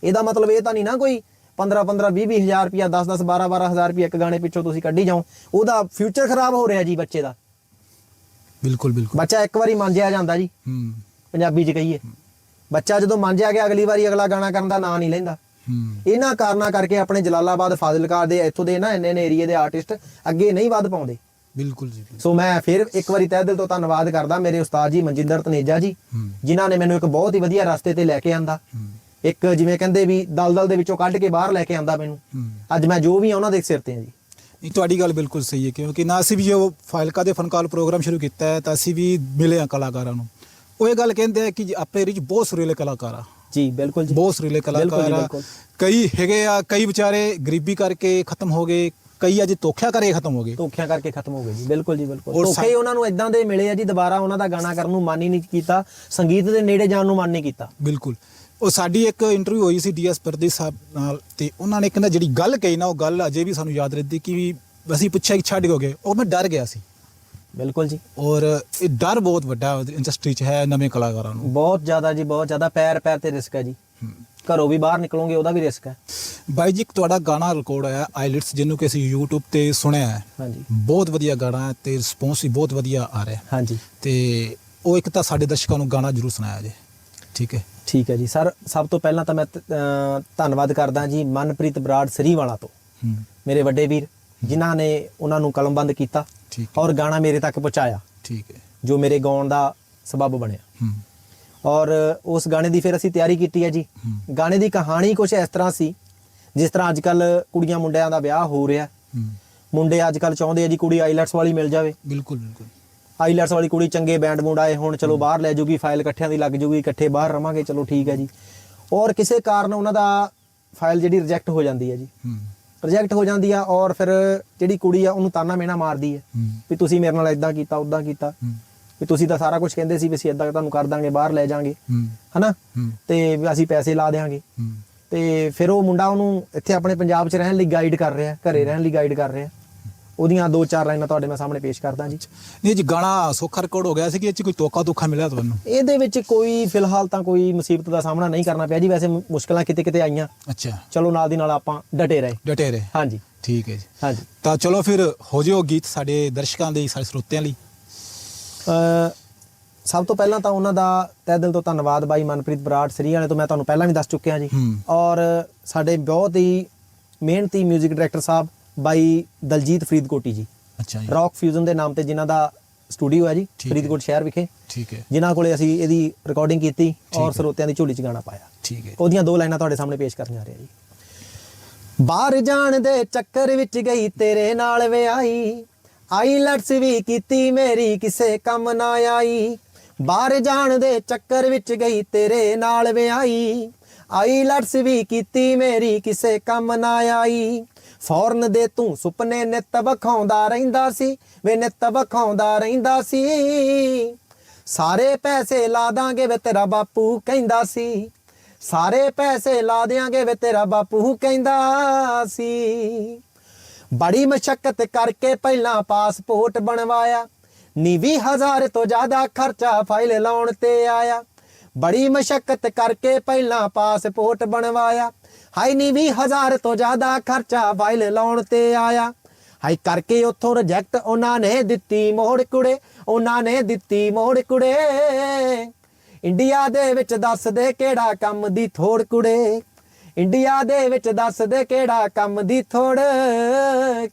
S1: ਇਹਦਾ ਮਤਲਬ ਇਹ ਤਾਂ ਨਹੀਂ ਨਾ ਕੋਈ 15 15 20 20 ਹਜ਼ਾਰ ਰੁਪਇਆ 10 10 12 12 ਹਜ਼ਾਰ ਰੁਪਇਆ ਇੱਕ ਗਾਣੇ ਪਿੱਛੋਂ ਤੁਸੀਂ ਕੱਢੀ ਜਾਓ। ਉਹਦਾ ਫਿਊਚਰ ਖਰਾਬ ਹੋ ਰਿਹਾ ਜੀ ਬੱਚੇ ਦਾ।
S2: ਬਿਲਕੁਲ ਬਿਲਕੁਲ।
S1: ਬੱਚਾ ਇੱਕ ਵਾਰੀ ਮੰਨਿਆ ਜਾਂਦਾ ਜੀ।
S2: ਹੂੰ।
S1: ਪੰਜਾਬੀ 'ਚ ਕਹੀਏ। ਬੱਚਾ ਜਦੋਂ ਮੰਨਿਆ ਗਿਆ ਅਗਲੀ ਵਾਰੀ ਅਗਲਾ ਗਾਣਾ ਕਰਨ ਦਾ ਨਾਂ ਨਹੀਂ ਲੈਂਦਾ।
S2: ਹੂੰ
S1: ਇਹਨਾਂ ਕਾਰਨਾਂ ਕਰਕੇ ਆਪਣੇ ਜਲਾਲਾਬਾਦ ਫਾਜ਼ਿਲਕਾ ਦੇ ਇੱਥੋਂ ਦੇ ਨਾ ਇੰਨੇ ਨੇ ਏਰੀਏ ਦੇ ਆਰਟਿਸਟ ਅੱਗੇ ਨਹੀਂ ਵੱਧ ਪਾਉਂਦੇ।
S2: ਬਿਲਕੁਲ ਜੀ।
S1: ਸੋ ਮੈਂ ਫਿਰ ਇੱਕ ਵਾਰੀ ਤਹਿ ਦਿਲ ਤੋਂ ਧੰਨਵਾਦ ਕਰਦਾ ਮੇਰੇ ਉਸਤਾਦ ਜੀ ਮਨਜਿੰਦਰ ਤਨੇਜਾ ਜੀ ਜਿਨ੍ਹਾਂ ਨੇ ਮੈਨੂੰ ਇੱਕ ਬਹੁਤ ਹੀ ਵਧੀਆ ਰਸਤੇ ਤੇ ਲੈ ਕੇ ਆਂਦਾ। ਇੱਕ ਜਿਵੇਂ ਕਹਿੰਦੇ ਵੀ ਦਲਦਲ ਦੇ ਵਿੱਚੋਂ ਕੱਢ ਕੇ ਬਾਹਰ ਲੈ ਕੇ ਆਂਦਾ ਮੈਨੂੰ। ਅੱਜ ਮੈਂ ਜੋ ਵੀ ਆ ਉਹਨਾਂ ਦੇ ਸਿਰ ਤੇ ਆ ਜੀ।
S2: ਨਹੀਂ ਤੁਹਾਡੀ ਗੱਲ ਬਿਲਕੁਲ ਸਹੀ ਹੈ ਕਿਉਂਕਿ ਨਾ ਅਸੀਂ ਵੀ ਜੋ ਫਾਇਲਕਾ ਦੇ ਫਨਕਾਲ ਪ੍ਰੋਗਰਾਮ ਸ਼ੁਰੂ ਕੀਤਾ ਹੈ ਤਾਂ ਅਸੀਂ ਵੀ ਮਿਲੇ ਆ ਕਲਾਕਾਰਾਂ ਨੂੰ। ਉਹ ਇਹ ਗੱਲ ਕਹਿੰਦੇ ਆ ਕਿ ਆਪਣੇ ਏਰੀਏ 'ਚ ਬਹੁਤ ਸੁਰੀਲੇ ਕਲਾਕਾਰ ਆ।
S1: ਜੀ ਬਿਲਕੁਲ ਜੀ।
S2: ਬਹੁਤ ਸੁਰੀਲੇ ਕਲਾਕਾਰ ਆ। ਕਈ ਹੈਗੇ ਆ ਕਈ ਵਿਚਾਰੇ ਗਰੀਬੀ ਕਰਕੇ ਖਤਮ ਹੋ ਗਏ ਕਈ ਅੱਜ ਧੋਖਿਆ ਕਰਕੇ ਖਤਮ ਹੋ ਗਏ।
S1: ਧੋਖਿਆਂ ਕਰਕੇ ਖਤਮ ਹੋ ਗਏ ਜੀ ਬਿਲਕੁਲ ਜੀ ਬਿਲਕੁਲ। ਧੋਖੇ ਉਹਨਾਂ ਨੂੰ ਇਦਾਂ ਦੇ ਮਿਲੇ ਆ ਜੀ ਦੁਬਾਰਾ ਉਹਨਾਂ ਦਾ ਗਾਣਾ ਕਰਨ ਨੂੰ ਮਨ ਹੀ ਨਹੀਂ ਕੀਤਾ ਸੰਗੀਤ ਦੇ ਨੇੜੇ ਜਾਣ ਨੂੰ ਮਨ ਨਹੀਂ ਕੀਤਾ।
S2: ਬਿਲਕੁਲ। ਉਹ ਸਾਡੀ ਇੱਕ ਇੰਟਰਵਿਊ ਹੋਈ ਸੀ ਡੀਐਸ ਪਰਦੀ ਸਾਹਿਬ ਨਾਲ ਤੇ ਉਹਨਾਂ ਨੇ ਕਹਿੰਦਾ ਜਿਹੜੀ ਗੱਲ ਕਹੀ ਨਾ ਉਹ ਗੱਲ ਅਜੇ ਵੀ ਸਾਨੂੰ ਯਾਦ ਰਹਿੰਦੀ ਕਿ ਵੀ ਅਸੀਂ ਪੁੱਛਿਆ ਕਿ ਛੱਡ ਗਏ ਉਹ ਮੈਂ ਡਰ ਗਿਆ ਸੀ।
S1: ਬਿਲਕੁਲ ਜੀ।
S2: ਔਰ ਇਹ ਡਰ ਬਹੁਤ ਵੱਡਾ ਇੰਡਸਟਰੀ 'ਚ ਹੈ ਨਵੇਂ ਕਲਾਕਾਰਾਂ ਨੂੰ।
S1: ਬਹੁਤ ਜ਼ਿਆਦਾ ਜੀ ਬਹੁਤ ਜ਼ਿਆਦਾ ਪੈਰ ਪੈਰ ਤੇ ਰਿਸਕ ਹੈ ਜੀ। ਘਰੋਂ ਵੀ ਬਾਹਰ ਨਿਕਲੋਗੇ ਉਹਦਾ ਵੀ ਰਿਸਕ ਹੈ।
S2: ਬਾਈ ਜੀ ਤੁਹਾਡਾ ਗਾਣਾ ਰਿਕਾਰਡ ਹੋਇਆ ਆਈਲਿਟਸ ਜਿਹਨੂੰ ਕਿ ਅਸੀਂ YouTube ਤੇ ਸੁਣਿਆ ਹੈ।
S1: ਹਾਂਜੀ।
S2: ਬਹੁਤ ਵਧੀਆ ਗਾਣਾ ਹੈ ਤੇ ਰਿਸਪੌਂਸ ਵੀ ਬਹੁਤ ਵਧੀਆ ਆ ਰਿਹਾ ਹੈ।
S1: ਹਾਂਜੀ।
S2: ਤੇ ਉਹ ਇੱਕ ਤਾਂ ਸਾਡੇ ਦਰਸ਼ਕਾਂ ਨੂੰ ਗਾਣਾ ਜ਼ਰੂਰ ਸੁਣਾਇਆ ਜੇ। ਠੀਕ ਹੈ?
S1: ਠੀਕ ਹੈ ਜੀ। ਸਰ ਸਭ ਤੋਂ ਪਹਿਲਾਂ ਤਾਂ ਮੈਂ ਧੰਨਵਾਦ ਕਰਦਾ ਜੀ ਮਨਪ੍ਰੀਤ ਬਰਾੜ ਸਰੀਵਾਲਾ ਤੋਂ। ਮੇਰੇ ਵੱਡੇ ਵੀਰ ਜਿਨ੍ਹਾਂ ਨੇ ਉਹਨਾਂ ਨੂੰ ਕਲਮਬੰਦ ਕੀਤਾ।
S2: ਠੀਕ
S1: ਔਰ ਗਾਣਾ ਮੇਰੇ ਤੱਕ ਪਹੁੰਚਾਇਆ।
S2: ਠੀਕ ਹੈ।
S1: ਜੋ ਮੇਰੇ ਗਾਉਣ ਦਾ ਸਬਬ ਬਣਿਆ।
S2: ਹੂੰ।
S1: ਔਰ ਉਸ ਗਾਣੇ ਦੀ ਫਿਰ ਅਸੀਂ ਤਿਆਰੀ ਕੀਤੀ ਹੈ ਜੀ। ਗਾਣੇ ਦੀ ਕਹਾਣੀ ਕੁਝ ਇਸ ਤਰ੍ਹਾਂ ਸੀ। ਜਿਸ ਤਰ੍ਹਾਂ ਅੱਜ ਕੱਲ ਕੁੜੀਆਂ ਮੁੰਡਿਆਂ ਦਾ ਵਿਆਹ ਹੋ ਰਿਹਾ।
S2: ਹੂੰ।
S1: ਮੁੰਡੇ ਅੱਜ ਕੱਲ ਚਾਹੁੰਦੇ ਆ ਜੀ ਕੁੜੀ ਆਈਲੈਟਸ ਵਾਲੀ ਮਿਲ ਜਾਵੇ।
S2: ਬਿਲਕੁਲ ਬਿਲਕੁਲ।
S1: ਆਈਲੈਟਸ ਵਾਲੀ ਕੁੜੀ ਚੰਗੇ ਬੈਂਡ ਬੂੰਡ ਆਏ ਹੁਣ ਚਲੋ ਬਾਹਰ ਲੈ ਜੂਗੀ ਫਾਈਲ ਇਕੱਠਿਆਂ ਦੀ ਲੱਗ ਜੂਗੀ ਇਕੱਠੇ ਬਾਹਰ ਰਵਾਂਗੇ ਚਲੋ ਠੀਕ ਹੈ ਜੀ। ਔਰ ਕਿਸੇ ਕਾਰਨ ਉਹਨਾਂ ਦਾ ਫਾਈਲ ਜਿਹੜੀ ਰਿਜੈਕਟ ਹੋ ਜਾਂਦੀ ਹੈ ਜੀ।
S2: ਹੂੰ।
S1: ਰਿਜੈਕਟ ਹੋ ਜਾਂਦੀ ਆ ਔਰ ਫਿਰ ਜਿਹੜੀ ਕੁੜੀ ਆ ਉਹਨੂੰ ਤਾਨਾ ਮੇਣਾ ਮਾਰਦੀ ਹੈ। ਵੀ ਤੁਸੀਂ ਮੇਰੇ ਨਾਲ ਇਦਾਂ ਕੀਤਾ ਉਦਾਂ ਕੀਤਾ। ਵੀ ਤੁਸੀਂ ਤਾਂ ਸਾਰਾ ਕੁਝ ਕਹਿੰਦੇ ਸੀ ਵੀ ਅਸੀਂ ਇਦਾਂ ਤੁਹਾਨੂੰ ਕਰ ਦਾਂਗੇ ਬਾਹਰ ਲੈ ਜਾਾਂਗੇ। ਹਨਾ? ਤੇ ਅਸੀਂ ਪੈਸੇ ਲਾ ਦੇਾਂਗੇ ਤੇ ਫਿਰ ਉਹ ਮੁੰਡਾ ਉਹਨੂੰ ਇੱਥੇ ਆਪਣੇ ਪੰਜਾਬ 'ਚ ਰਹਿਣ ਲਈ ਗਾਈਡ ਕਰ ਰਿਹਾ ਘਰੇ ਰਹਿਣ ਲਈ ਗਾਈਡ ਕਰ ਰਿਹਾ। ਉਹਦੀਆਂ ਦੋ ਚਾਰ ਲਾਈਨਾਂ ਤੁਹਾਡੇ ਮੈਂ ਸਾਹਮਣੇ ਪੇਸ਼ ਕਰਦਾ ਜੀ।
S2: ਨਹੀਂ ਜੀ ਗਾਣਾ ਸੌਖਾ ਰਿਕਾਰਡ ਹੋ ਗਿਆ ਸੀ ਕਿ ਇਹ ਚ ਕੋਈ ਤੋਕਾ ਤੋਖਾ ਮਿਲਿਆ ਤੁਹਾਨੂੰ?
S1: ਇਹਦੇ ਵਿੱਚ ਕੋਈ ਫਿਲਹਾਲ ਤਾਂ ਕੋਈ ਮੁਸੀਬਤ ਦਾ ਸਾਹਮਣਾ ਨਹੀਂ ਕਰਨਾ ਪਿਆ ਜੀ। ਵੈਸੇ ਮੁਸ਼ਕਲਾਂ ਕਿਤੇ ਕਿਤੇ ਆਈਆਂ।
S2: ਅੱਛਾ।
S1: ਚਲੋ ਨਾਲ ਦੀ ਨਾਲ ਆਪਾਂ ਡਟੇ ਰਹੇ।
S2: ਡਟੇ ਰਹੇ।
S1: ਹਾਂਜੀ।
S2: ਠੀਕ ਹੈ ਜੀ।
S1: ਹਾਂਜੀ।
S2: ਤਾਂ ਚਲੋ ਫਿਰ ਹੋ ਜਿਓ ਗੀਤ ਸਾਡੇ ਦਰਸ਼ਕਾਂ ਲਈ ਸਾਡੇ ਸਰੋਤਿਆਂ ਲਈ।
S1: ਅ ਸਭ ਤੋਂ ਪਹਿਲਾਂ ਤਾਂ ਉਹਨਾਂ ਦਾ ਤਹਿ ਦਿਲ ਤੋਂ ਧੰਨਵਾਦ ਬਾਈ ਮਨਪ੍ਰੀਤ ਬਰਾੜ ਸ੍ਰੀ ਵਾਲੇ ਤੋਂ ਮੈਂ ਤੁਹਾਨੂੰ ਪਹਿਲਾਂ ਵੀ ਦੱਸ ਚੁੱਕਿਆ ਜੀ। ਔਰ ਸਾਡੇ ਬਹੁਤ ਹੀ ਮਿਹਨਤੀ 뮤직 ਡਾਇਰੈਕਟਰ ਸਾਹਿਬ ਬਾਈ ਦਲਜੀਤ ਫਰੀਦਕੋਟੀ ਜੀ।
S2: ਅੱਛਾ ਜੀ।
S1: ਰੌਕ ਫਿਊਜ਼ਨ ਦੇ ਨਾਮ ਤੇ ਜਿਨ੍ਹਾਂ ਦਾ ਸਟੂਡੀਓ ਹੈ ਜੀ। ਫਰੀਦਕੋਟ ਸ਼ਹਿਰ ਵਿਖੇ।
S2: ਠੀਕ ਹੈ।
S1: ਜਿਨ੍ਹਾਂ ਕੋਲੇ ਅਸੀਂ ਇਹਦੀ ਰਿਕਾਰਡਿੰਗ ਕੀਤੀ ਔਰ। ਸਰੋਤਿਆਂ ਦੀ ਝੋਲੀ 'ਚ ਗਾਣਾ ਪਾਇਆ।
S2: ਠੀਕ ਹੈ।
S1: ਉਹਦੀਆਂ ਦੋ ਲਾਈਨਾਂ ਤੁਹਾਡੇ ਸਾਹਮਣੇ ਪੇਸ਼ ਕਰਨ ਜਾ ਰਿਹਾ ਜੀ। ਬਾਹਰ ਜਾਣ ਦੇ ਚੱਕਰ ਵਿੱਚ ਗਈ ਤੇਰੇ ਨਾਲ ਵਿਆਹੀ। ਆਈਲੈਟਸ ਵੀ ਕੀਤੀ ਮੇਰੀ ਕਿਸੇ ਕੰਮ ਨਾ ਆਈ। ਬਾਹਰ ਜਾਣ ਦੇ ਚੱਕਰ ਵਿੱਚ ਗਈ ਤੇਰੇ ਨਾਲ ਵਿਆਹੀ। ਆਈਲੈਟਸ ਵੀ ਕੀਤੀ ਮੇਰੀ ਕਿਸੇ ਕੰਮ ਨਾ ਆਈ। ਫੌਰਨ ਦੇ ਤੂੰ ਸੁਪਨੇ ਨਿੱਤ ਵਿਖਾਉਂਦਾ ਰਹਿੰਦਾ ਸੀ, ਵੇ ਨਿੱਤ ਵਿਖਾਉਂਦਾ ਰਹਿੰਦਾ ਸੀ। ਸਾਰੇ ਪੈਸੇ ਲਾ ਦਾਂਗੇ ਵੇ ਤੇਰਾ ਬਾਪੂ ਕਹਿੰਦਾ ਸੀ। ਸਾਰੇ ਪੈਸੇ ਲਾ ਦਿਆਂਗੇ ਵੇ ਤੇਰਾ ਬਾਪੂ ਕਹਿੰਦਾ ਸੀ। ਬੜੀ ਮਸ਼ਕਤ ਕਰਕੇ ਪਹਿਲਾਂ ਪਾਸਪੋਰਟ ਬਣਵਾਇਆ। ਨੀਵੀ ਹਜ਼ਾਰ ਤੋਂ ਜ਼ਿਆਦਾ ਖਰਚਾ ਫਾਈਲ ਲਾਉਣ ਤੇ ਆਇਆ। ਬੜੀ ਮਸ਼ਕਤ ਕਰਕੇ ਪਹਿਲਾਂ ਪਾਸਪੋਰਟ ਬਣਵਾਇਆ। ਹਾਈ ਨੀ ਵੀਹ ਹਜ਼ਾਰ ਤੋਂ ਜ਼ਿਆਦਾ ਖਰਚਾ ਫਾਈਲ ਲਾਉਣ ਤੇ ਆਇਆ। ਹਾਈ ਕਰਕੇ ਉੱਥੋਂ ਰਿਜੈਕਟ ਉਹਨਾਂ ਨੇ ਦਿੱਤੀ ਮੋੜ ਕੁੜੇ, ਉਹਨਾਂ ਨੇ ਦਿੱਤੀ ਮੋੜ ਕੁੜੇ। ਇੰਡੀਆ ਦੇ ਵਿੱਚ ਦੱਸ ਦੇ ਕਿਹੜਾ ਕੰਮ ਦੀ ਥੋੜ ਕੁੜੇ। ਇੰਡੀਆ ਦੇ ਵਿੱਚ ਦੱਸ ਦੇ ਕਿਹੜਾ ਕੰਮ ਦੀ ਥੋੜ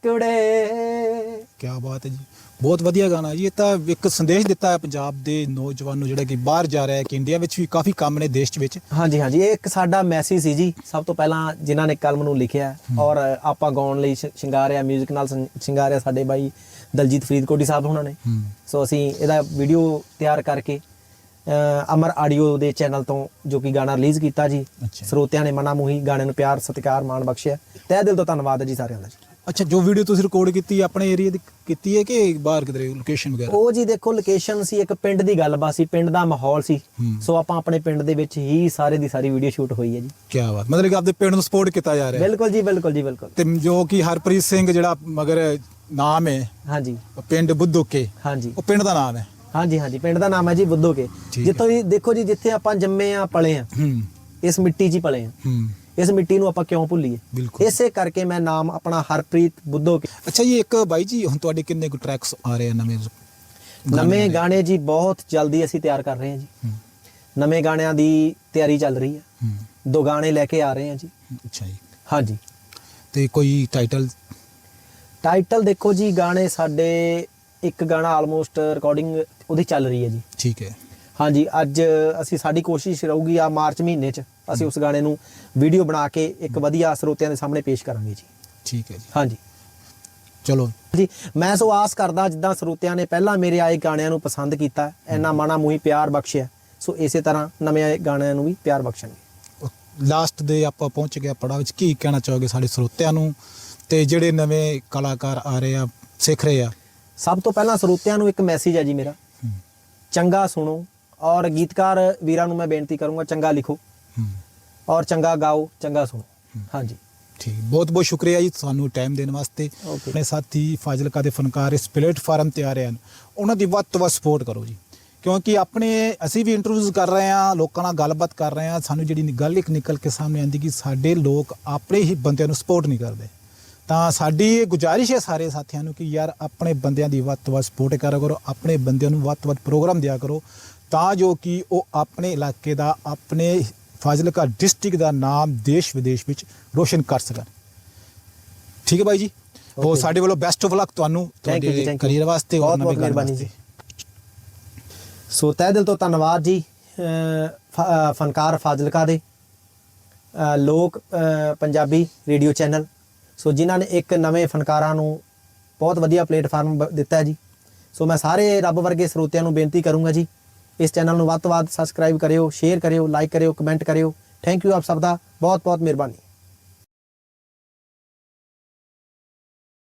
S1: ਕੁੜੇ।
S2: ਕੀ ਬਾਤ ਹੈ ਜੀ। ਬਹੁਤ ਵਧੀਆ ਗਾਣਾ ਜੀ। ਇਹ ਤਾਂ ਇੱਕ ਸੰਦੇਸ਼ ਦਿੱਤਾ ਹੈ ਪੰਜਾਬ ਦੇ ਨੌਜਵਾਨ ਨੂੰ ਜਿਹੜਾ ਕਿ ਬਾਹਰ ਜਾ ਰਿਹਾ ਹੈ ਕਿ ਇੰਡੀਆ ਵਿੱਚ ਵੀ ਕਾਫੀ ਕੰਮ ਨੇ ਦੇਸ਼ ਵਿੱਚ।
S1: ਹਾਂਜੀ ਹਾਂਜੀ। ਇਹ ਇੱਕ ਸਾਡਾ ਮੈਸੇਜ ਸੀ ਜੀ। ਸਭ ਤੋਂ ਪਹਿਲਾਂ ਜਿਨ੍ਹਾਂ ਨੇ ਕਲਮ ਨੂੰ ਲਿਖਿਆ ਔਰ ਆਪਾਂ ਗਾਉਣ ਲਈ ਸ਼ਿੰਗਾਰਿਆ 뮤직 ਨਾਲ ਸ਼ਿੰਗਾਰਿਆ ਸਾਡੇ ਬਾਈ ਦਲਜੀਤ ਫਰੀਦਕੋਟੀ ਸਾਹਿਬ ਉਹਨਾਂ ਨੇ। ਸੋ ਅਸੀਂ ਇਹਦਾ ਵੀਡੀਓ ਤਿਆਰ ਕਰਕੇ ਅਮਰ ਆਡੀਓ ਦੇ ਚੈਨਲ ਤੋਂ ਜੋ ਕਿ ਗਾਣਾ ਰਿਲੀਜ਼ ਕੀਤਾ ਜੀ। ਸਰੋਤਿਆਂ ਨੇ ਮਨਾ ਮੂਹੀ ਗਾਣੇ ਨੂੰ ਪਿਆਰ ਸਤਿਕਾਰ ਮਾਣ ਬਖਸ਼ਿਆ। ਤਹਿ ਦਿਲ ਤੋਂ ਧੰਨਵਾਦ ਹੈ ਜੀ ਸਾਰਿਆਂ ਦਾ ਜੀ।
S2: ਅੱਛਾ ਜੋ ਵੀਡੀਓ ਤੁਸੀਂ ਰਿਕਾਰਡ ਕੀਤੀ ਆਪਣੇ ਏਰੀਆ ਦੀ ਕੀਤੀ ਹੈ ਕਿ ਬਾਹਰ ਕਿਧਰੇ ਲੋਕੇਸ਼ਨ ਵਗੈਰਾ?
S1: ਉਹ ਜੀ ਦੇਖੋ ਲੋਕੇਸ਼ਨ ਸੀ ਇੱਕ ਪਿੰਡ ਦੀ ਗੱਲਬਾਤ ਸੀ ਪਿੰਡ ਦਾ ਮਾਹੌਲ ਸੀ। ਸੋ ਆਪਾਂ ਆਪਣੇ ਪਿੰਡ ਦੇ ਵਿੱਚ ਹੀ ਸਾਰੇ ਦੀ ਸਾਰੀ ਵੀਡੀਓ ਸ਼ੂਟ ਹੋਈ ਹੈ ਜੀ।
S2: ਕੀ ਬਾਤ। ਮਤਲਬ ਕਿ ਆਪਦੇ ਪਿੰਡ ਨੂੰ ਸਪੋਰਟ ਕੀਤਾ ਜਾ ਰਿਹਾ। ਹੈ
S1: ਬਿਲਕੁਲ ਜੀ ਬਿਲਕੁਲ ਜੀ ਬਿਲਕੁਲ।
S2: ਤੇ ਜੋ ਕਿ ਹਰਪ੍ਰੀਤ ਸਿੰਘ ਜਿਹੜਾ ਮਗਰ ਨਾਮ ਹੈ
S1: ਹਾਂਜੀ।
S2: ਪਿੰਡ ਬੁੱਧੋਕੇ
S1: ਹਾਂਜੀ।
S2: ਉਹ ਪਿੰਡ ਦਾ ਨਾਮ ਹੈ।
S1: ਹਾਂਜੀ ਹਾਂਜੀ ਪਿੰਡ ਦਾ ਨਾਮ ਹੈ ਜੀ ਬੁੱਧੋਕੇ। ਜਿੱਥੋਂ ਜੀ ਦੇਖੋ ਜੀ ਜਿੱਥੇ ਆਪਾਂ ਜੰਮੇ ਆ ਪਲੇ ਆ
S2: ਹੂੰ।
S1: ਇਸ ਮਿੱਟੀ 'ਚ ਹੀ ਪਲੇ ਆ
S2: ਹੂੰ।
S1: ਇਸ ਮਿੱਟੀ ਨੂੰ ਆਪਾਂ ਕਿਉਂ ਭੁੱਲੀਏ? ਇਸੇ ਕਰਕੇ ਮੈਂ ਨਾਮ ਆਪਣਾ ਹਰਪ੍ਰੀਤ ਬੁੱਧੋਕੇ
S2: ਅੱਛਾ ਜੀ ਇੱਕ ਬਾਈ ਜੀ ਹੁਣ ਤੁਹਾਡੇ ਕਿੰਨੇ ਕੁ ਟਰੈਕਸ ਆ ਰਹੇ ਆ ਨਵੇਂ
S1: ਨਵੇਂ ਗਾਣੇ ਜੀ ਬਹੁਤ ਜਲਦੀ ਅਸੀਂ ਤਿਆਰ ਕਰ ਰਹੇ ਹਾਂ ਜੀ।
S2: ਹੂੰ।
S1: ਨਵੇਂ ਗਾਣਿਆਂ ਦੀ ਤਿਆਰੀ ਚੱਲ ਰਹੀ ਹੈ।
S2: ਹੂੰ।
S1: ਦੋ ਗਾਣੇ ਲੈ ਕੇ ਆ ਰਹੇ ਹਾਂ ਜੀ।
S2: ਅੱਛਾ ਜੀ।
S1: ਹਾਂਜੀ।
S2: ਤੇ ਕੋਈ ਟਾਈਟਲ
S1: ਟਾਈਟਲ ਦੇਖੋ ਜੀ ਗਾਣੇ ਸਾਡੇ ਇੱਕ ਗਾਣਾ ਆਲਮੋਸਟ ਰਿਕਾਰਡਿੰਗ ਉਹਦੀ ਚੱਲ ਰਹੀ ਹੈ ਜੀ।
S2: ਠੀਕ ਹੈ।
S1: ਹਾਂਜੀ ਅੱਜ ਅਸੀਂ ਸਾਡੀ ਕੋਸ਼ਿਸ਼ ਰਹੂਗੀ ਆ ਮਾਰਚ ਮਹੀਨੇ 'ਚ ਅਸੀਂ ਉਸ ਗਾਣੇ ਨੂੰ ਵੀਡੀਓ ਬਣਾ ਕੇ ਇੱਕ ਵਧੀਆ ਸਰੋਤਿਆਂ ਦੇ ਸਾਹਮਣੇ ਪੇਸ਼ ਕਰਾਂਗੇ ਜੀ।
S2: ਠੀਕ ਹੈ ਜੀ।
S1: ਹਾਂਜੀ।
S2: ਚਲੋ।
S1: ਜੀ ਮੈਂ ਸੋ ਆਸ ਕਰਦਾ ਜਿੱਦਾਂ ਸਰੋਤਿਆਂ ਨੇ ਪਹਿਲਾਂ ਮੇਰੇ ਆਏ ਗਾਣਿਆਂ ਨੂੰ ਪਸੰਦ ਕੀਤਾ ਇੰਨਾ ਮਾਣਾ ਮੂਹੀ ਪਿਆਰ ਬਖਸ਼ਿਆ ਸੋ ਇਸੇ ਤਰ੍ਹਾਂ ਨਵੇਂ ਆਏ ਗਾਣਿਆਂ ਨੂੰ ਵੀ ਪਿਆਰ ਬਖਸ਼ਣਗੇ।
S2: ਲਾਸਟ ਦੇ ਆਪਾਂ ਪਹੁੰਚ ਗਏ ਪੜਾ ਵਿੱਚ ਕੀ ਕਹਿਣਾ ਚਾਹੋਗੇ ਸਾਡੇ ਸਰੋਤਿਆਂ ਨੂੰ ਤੇ ਜਿਹੜੇ ਨਵੇਂ ਕਲਾਕਾਰ ਆ ਰਹੇ ਆ ਸਿੱਖ ਰਹੇ ਆ?
S1: ਸਭ ਤੋਂ ਪਹਿਲਾਂ ਸਰੋਤਿਆਂ ਨੂੰ ਇੱਕ ਮੈਸੇਜ ਹੈ ਜੀ ਮੇਰਾ ਚੰਗਾ ਸੁਣੋ ਔਰ ਗੀਤਕਾਰ ਵੀਰਾਂ ਨੂੰ ਮੈਂ ਬੇਨਤੀ ਕਰੂੰਗਾ ਚੰਗਾ ਲਿਖੋ ਔਰ ਚੰਗਾ ਗਾਓ ਚੰਗਾ ਸੁਣੋ। ਹਾਂਜੀ।
S2: ਠੀਕ ਬਹੁਤ ਬਹੁਤ ਸ਼ੁਕਰੀਆ ਜੀ ਤੁਹਾਨੂੰ ਟਾਈਮ ਦੇਣ ਵਾਸਤੇ. ਆਪਣੇ ਸਾਥੀ ਫਾਜ਼ਿਲਕਾ ਦੇ ਫਨਕਾਰ ਇਸ ਪਲੇਟਫਾਰਮ ਤੇ ਆ ਰਹੇ ਹਨ। ਉਹਨਾਂ ਦੀ ਵੱਧ ਤੋਂ ਵੱਧ ਸਪੋਰਟ ਕਰੋ ਜੀ। ਕਿਉਂਕਿ ਆਪਣੇ ਅਸੀਂ ਵੀ ਇੰਟਰਵਿਊਜ਼ ਕਰ ਰਹੇ ਹਾਂ ਲੋਕਾਂ ਨਾਲ ਗੱਲਬਾਤ ਕਰ ਰਹੇ ਹਾਂ। ਸਾਨੂੰ ਜਿਹੜੀ ਗੱਲ ਇੱਕ ਨਿਕਲ ਕੇ ਸਾਹਮਣੇ ਆਉਂਦੀ ਕਿ ਸਾਡੇ ਲੋਕ ਆਪਣੇ ਹੀ ਬੰਦਿਆਂ ਨੂੰ ਸਪੋਰਟ ਨਹੀਂ ਕਰਦੇ। ਤਾਂ ਸਾਡੀ ਇਹ ਗੁਜ਼ਾਰਿਸ਼ ਹੈ ਸਾਰੇ ਸਾਥੀਆਂ ਨੂੰ ਕਿ ਯਾਰ ਆਪਣੇ ਬੰਦਿਆਂ ਦੀ ਵੱਧ ਤੋਂ ਵੱਧ ਸਪੋਰਟ ਕਰਿਆ ਕਰੋ ਆਪਣੇ ਬੰਦਿਆਂ ਨੂੰ ਵੱਧ ਤੋਂ ਵੱਧ ਪ੍ਰੋਗਰਾਮ ਦਿਆ ਕਰੋ। ਤਾਂ ਜੋ ਕਿ ਉਹ ਆਪਣੇ ਇਲਾਕੇ ਦਾ ਆਪਣੇ ਫਾਜ਼ਿਲਕਾ ਡਿਸਟ੍ਰਿਕਟ ਦਾ ਨਾਮ ਦੇਸ਼ ਵਿਦੇਸ਼ ਵਿੱਚ ਰੋਸ਼ਨ ਕਰ ਸਕਣ। ਠੀਕ ਹੈ ਬਾਈ ਜੀ? ਉਹ. ਸਾਡੇ ਵੱਲੋਂ ਬੈਸਟ ਆਫ ਲੱਕ ਤੁਹਾਨੂੰ ਤੁਹਾਡੇ. ਕਰੀਅਰ ਵਾਸਤੇ ਔਰ
S1: ਬਹੁਤ
S2: ਨਵੇਂ
S1: ਮਿਹਰਬਾਨੀ
S2: ਵਾਸਤੇ।
S1: ਸੋ ਤਹਿ ਦਿਲ ਤੋਂ ਧੰਨਵਾਦ ਜੀ ਫਨਕਾਰ ਫਾਜ਼ਿਲਕਾ ਦੇ ਲੋਕ ਪੰਜਾਬੀ ਰੇਡੀਓ ਚੈਨਲ। ਸੋ ਜਿਨ੍ਹਾਂ ਨੇ ਇੱਕ ਨਵੇਂ ਫਨਕਾਰਾਂ ਨੂੰ ਬਹੁਤ ਵਧੀਆ ਪਲੇਟਫਾਰਮ ਦਿੱਤਾ ਹੈ ਜੀ। ਸੋ ਮੈਂ ਸਾਰੇ ਰੱਬ ਵਰਗੇ ਸਰੋਤਿਆਂ ਨੂੰ ਬੇਨਤੀ ਕਰੂੰਗਾ ਜੀ ਇਸ ਚੈਨਲ ਨੂੰ ਵੱਧ ਤੋਂ ਵੱਧ ਸਬਸਕ੍ਰਾਈਬ ਕਰਿਓ ਸ਼ੇਅਰ ਕਰਿਓ ਲਾਈਕ ਕਰਿਓ ਕਮੈਂਟ ਕਰਿਓ। ਥੈਂਕ ਯੂ ਆਪ ਸਭ ਦਾ। ਬਹੁਤ ਬਹੁਤ ਮਿਹਰਬਾਨੀ।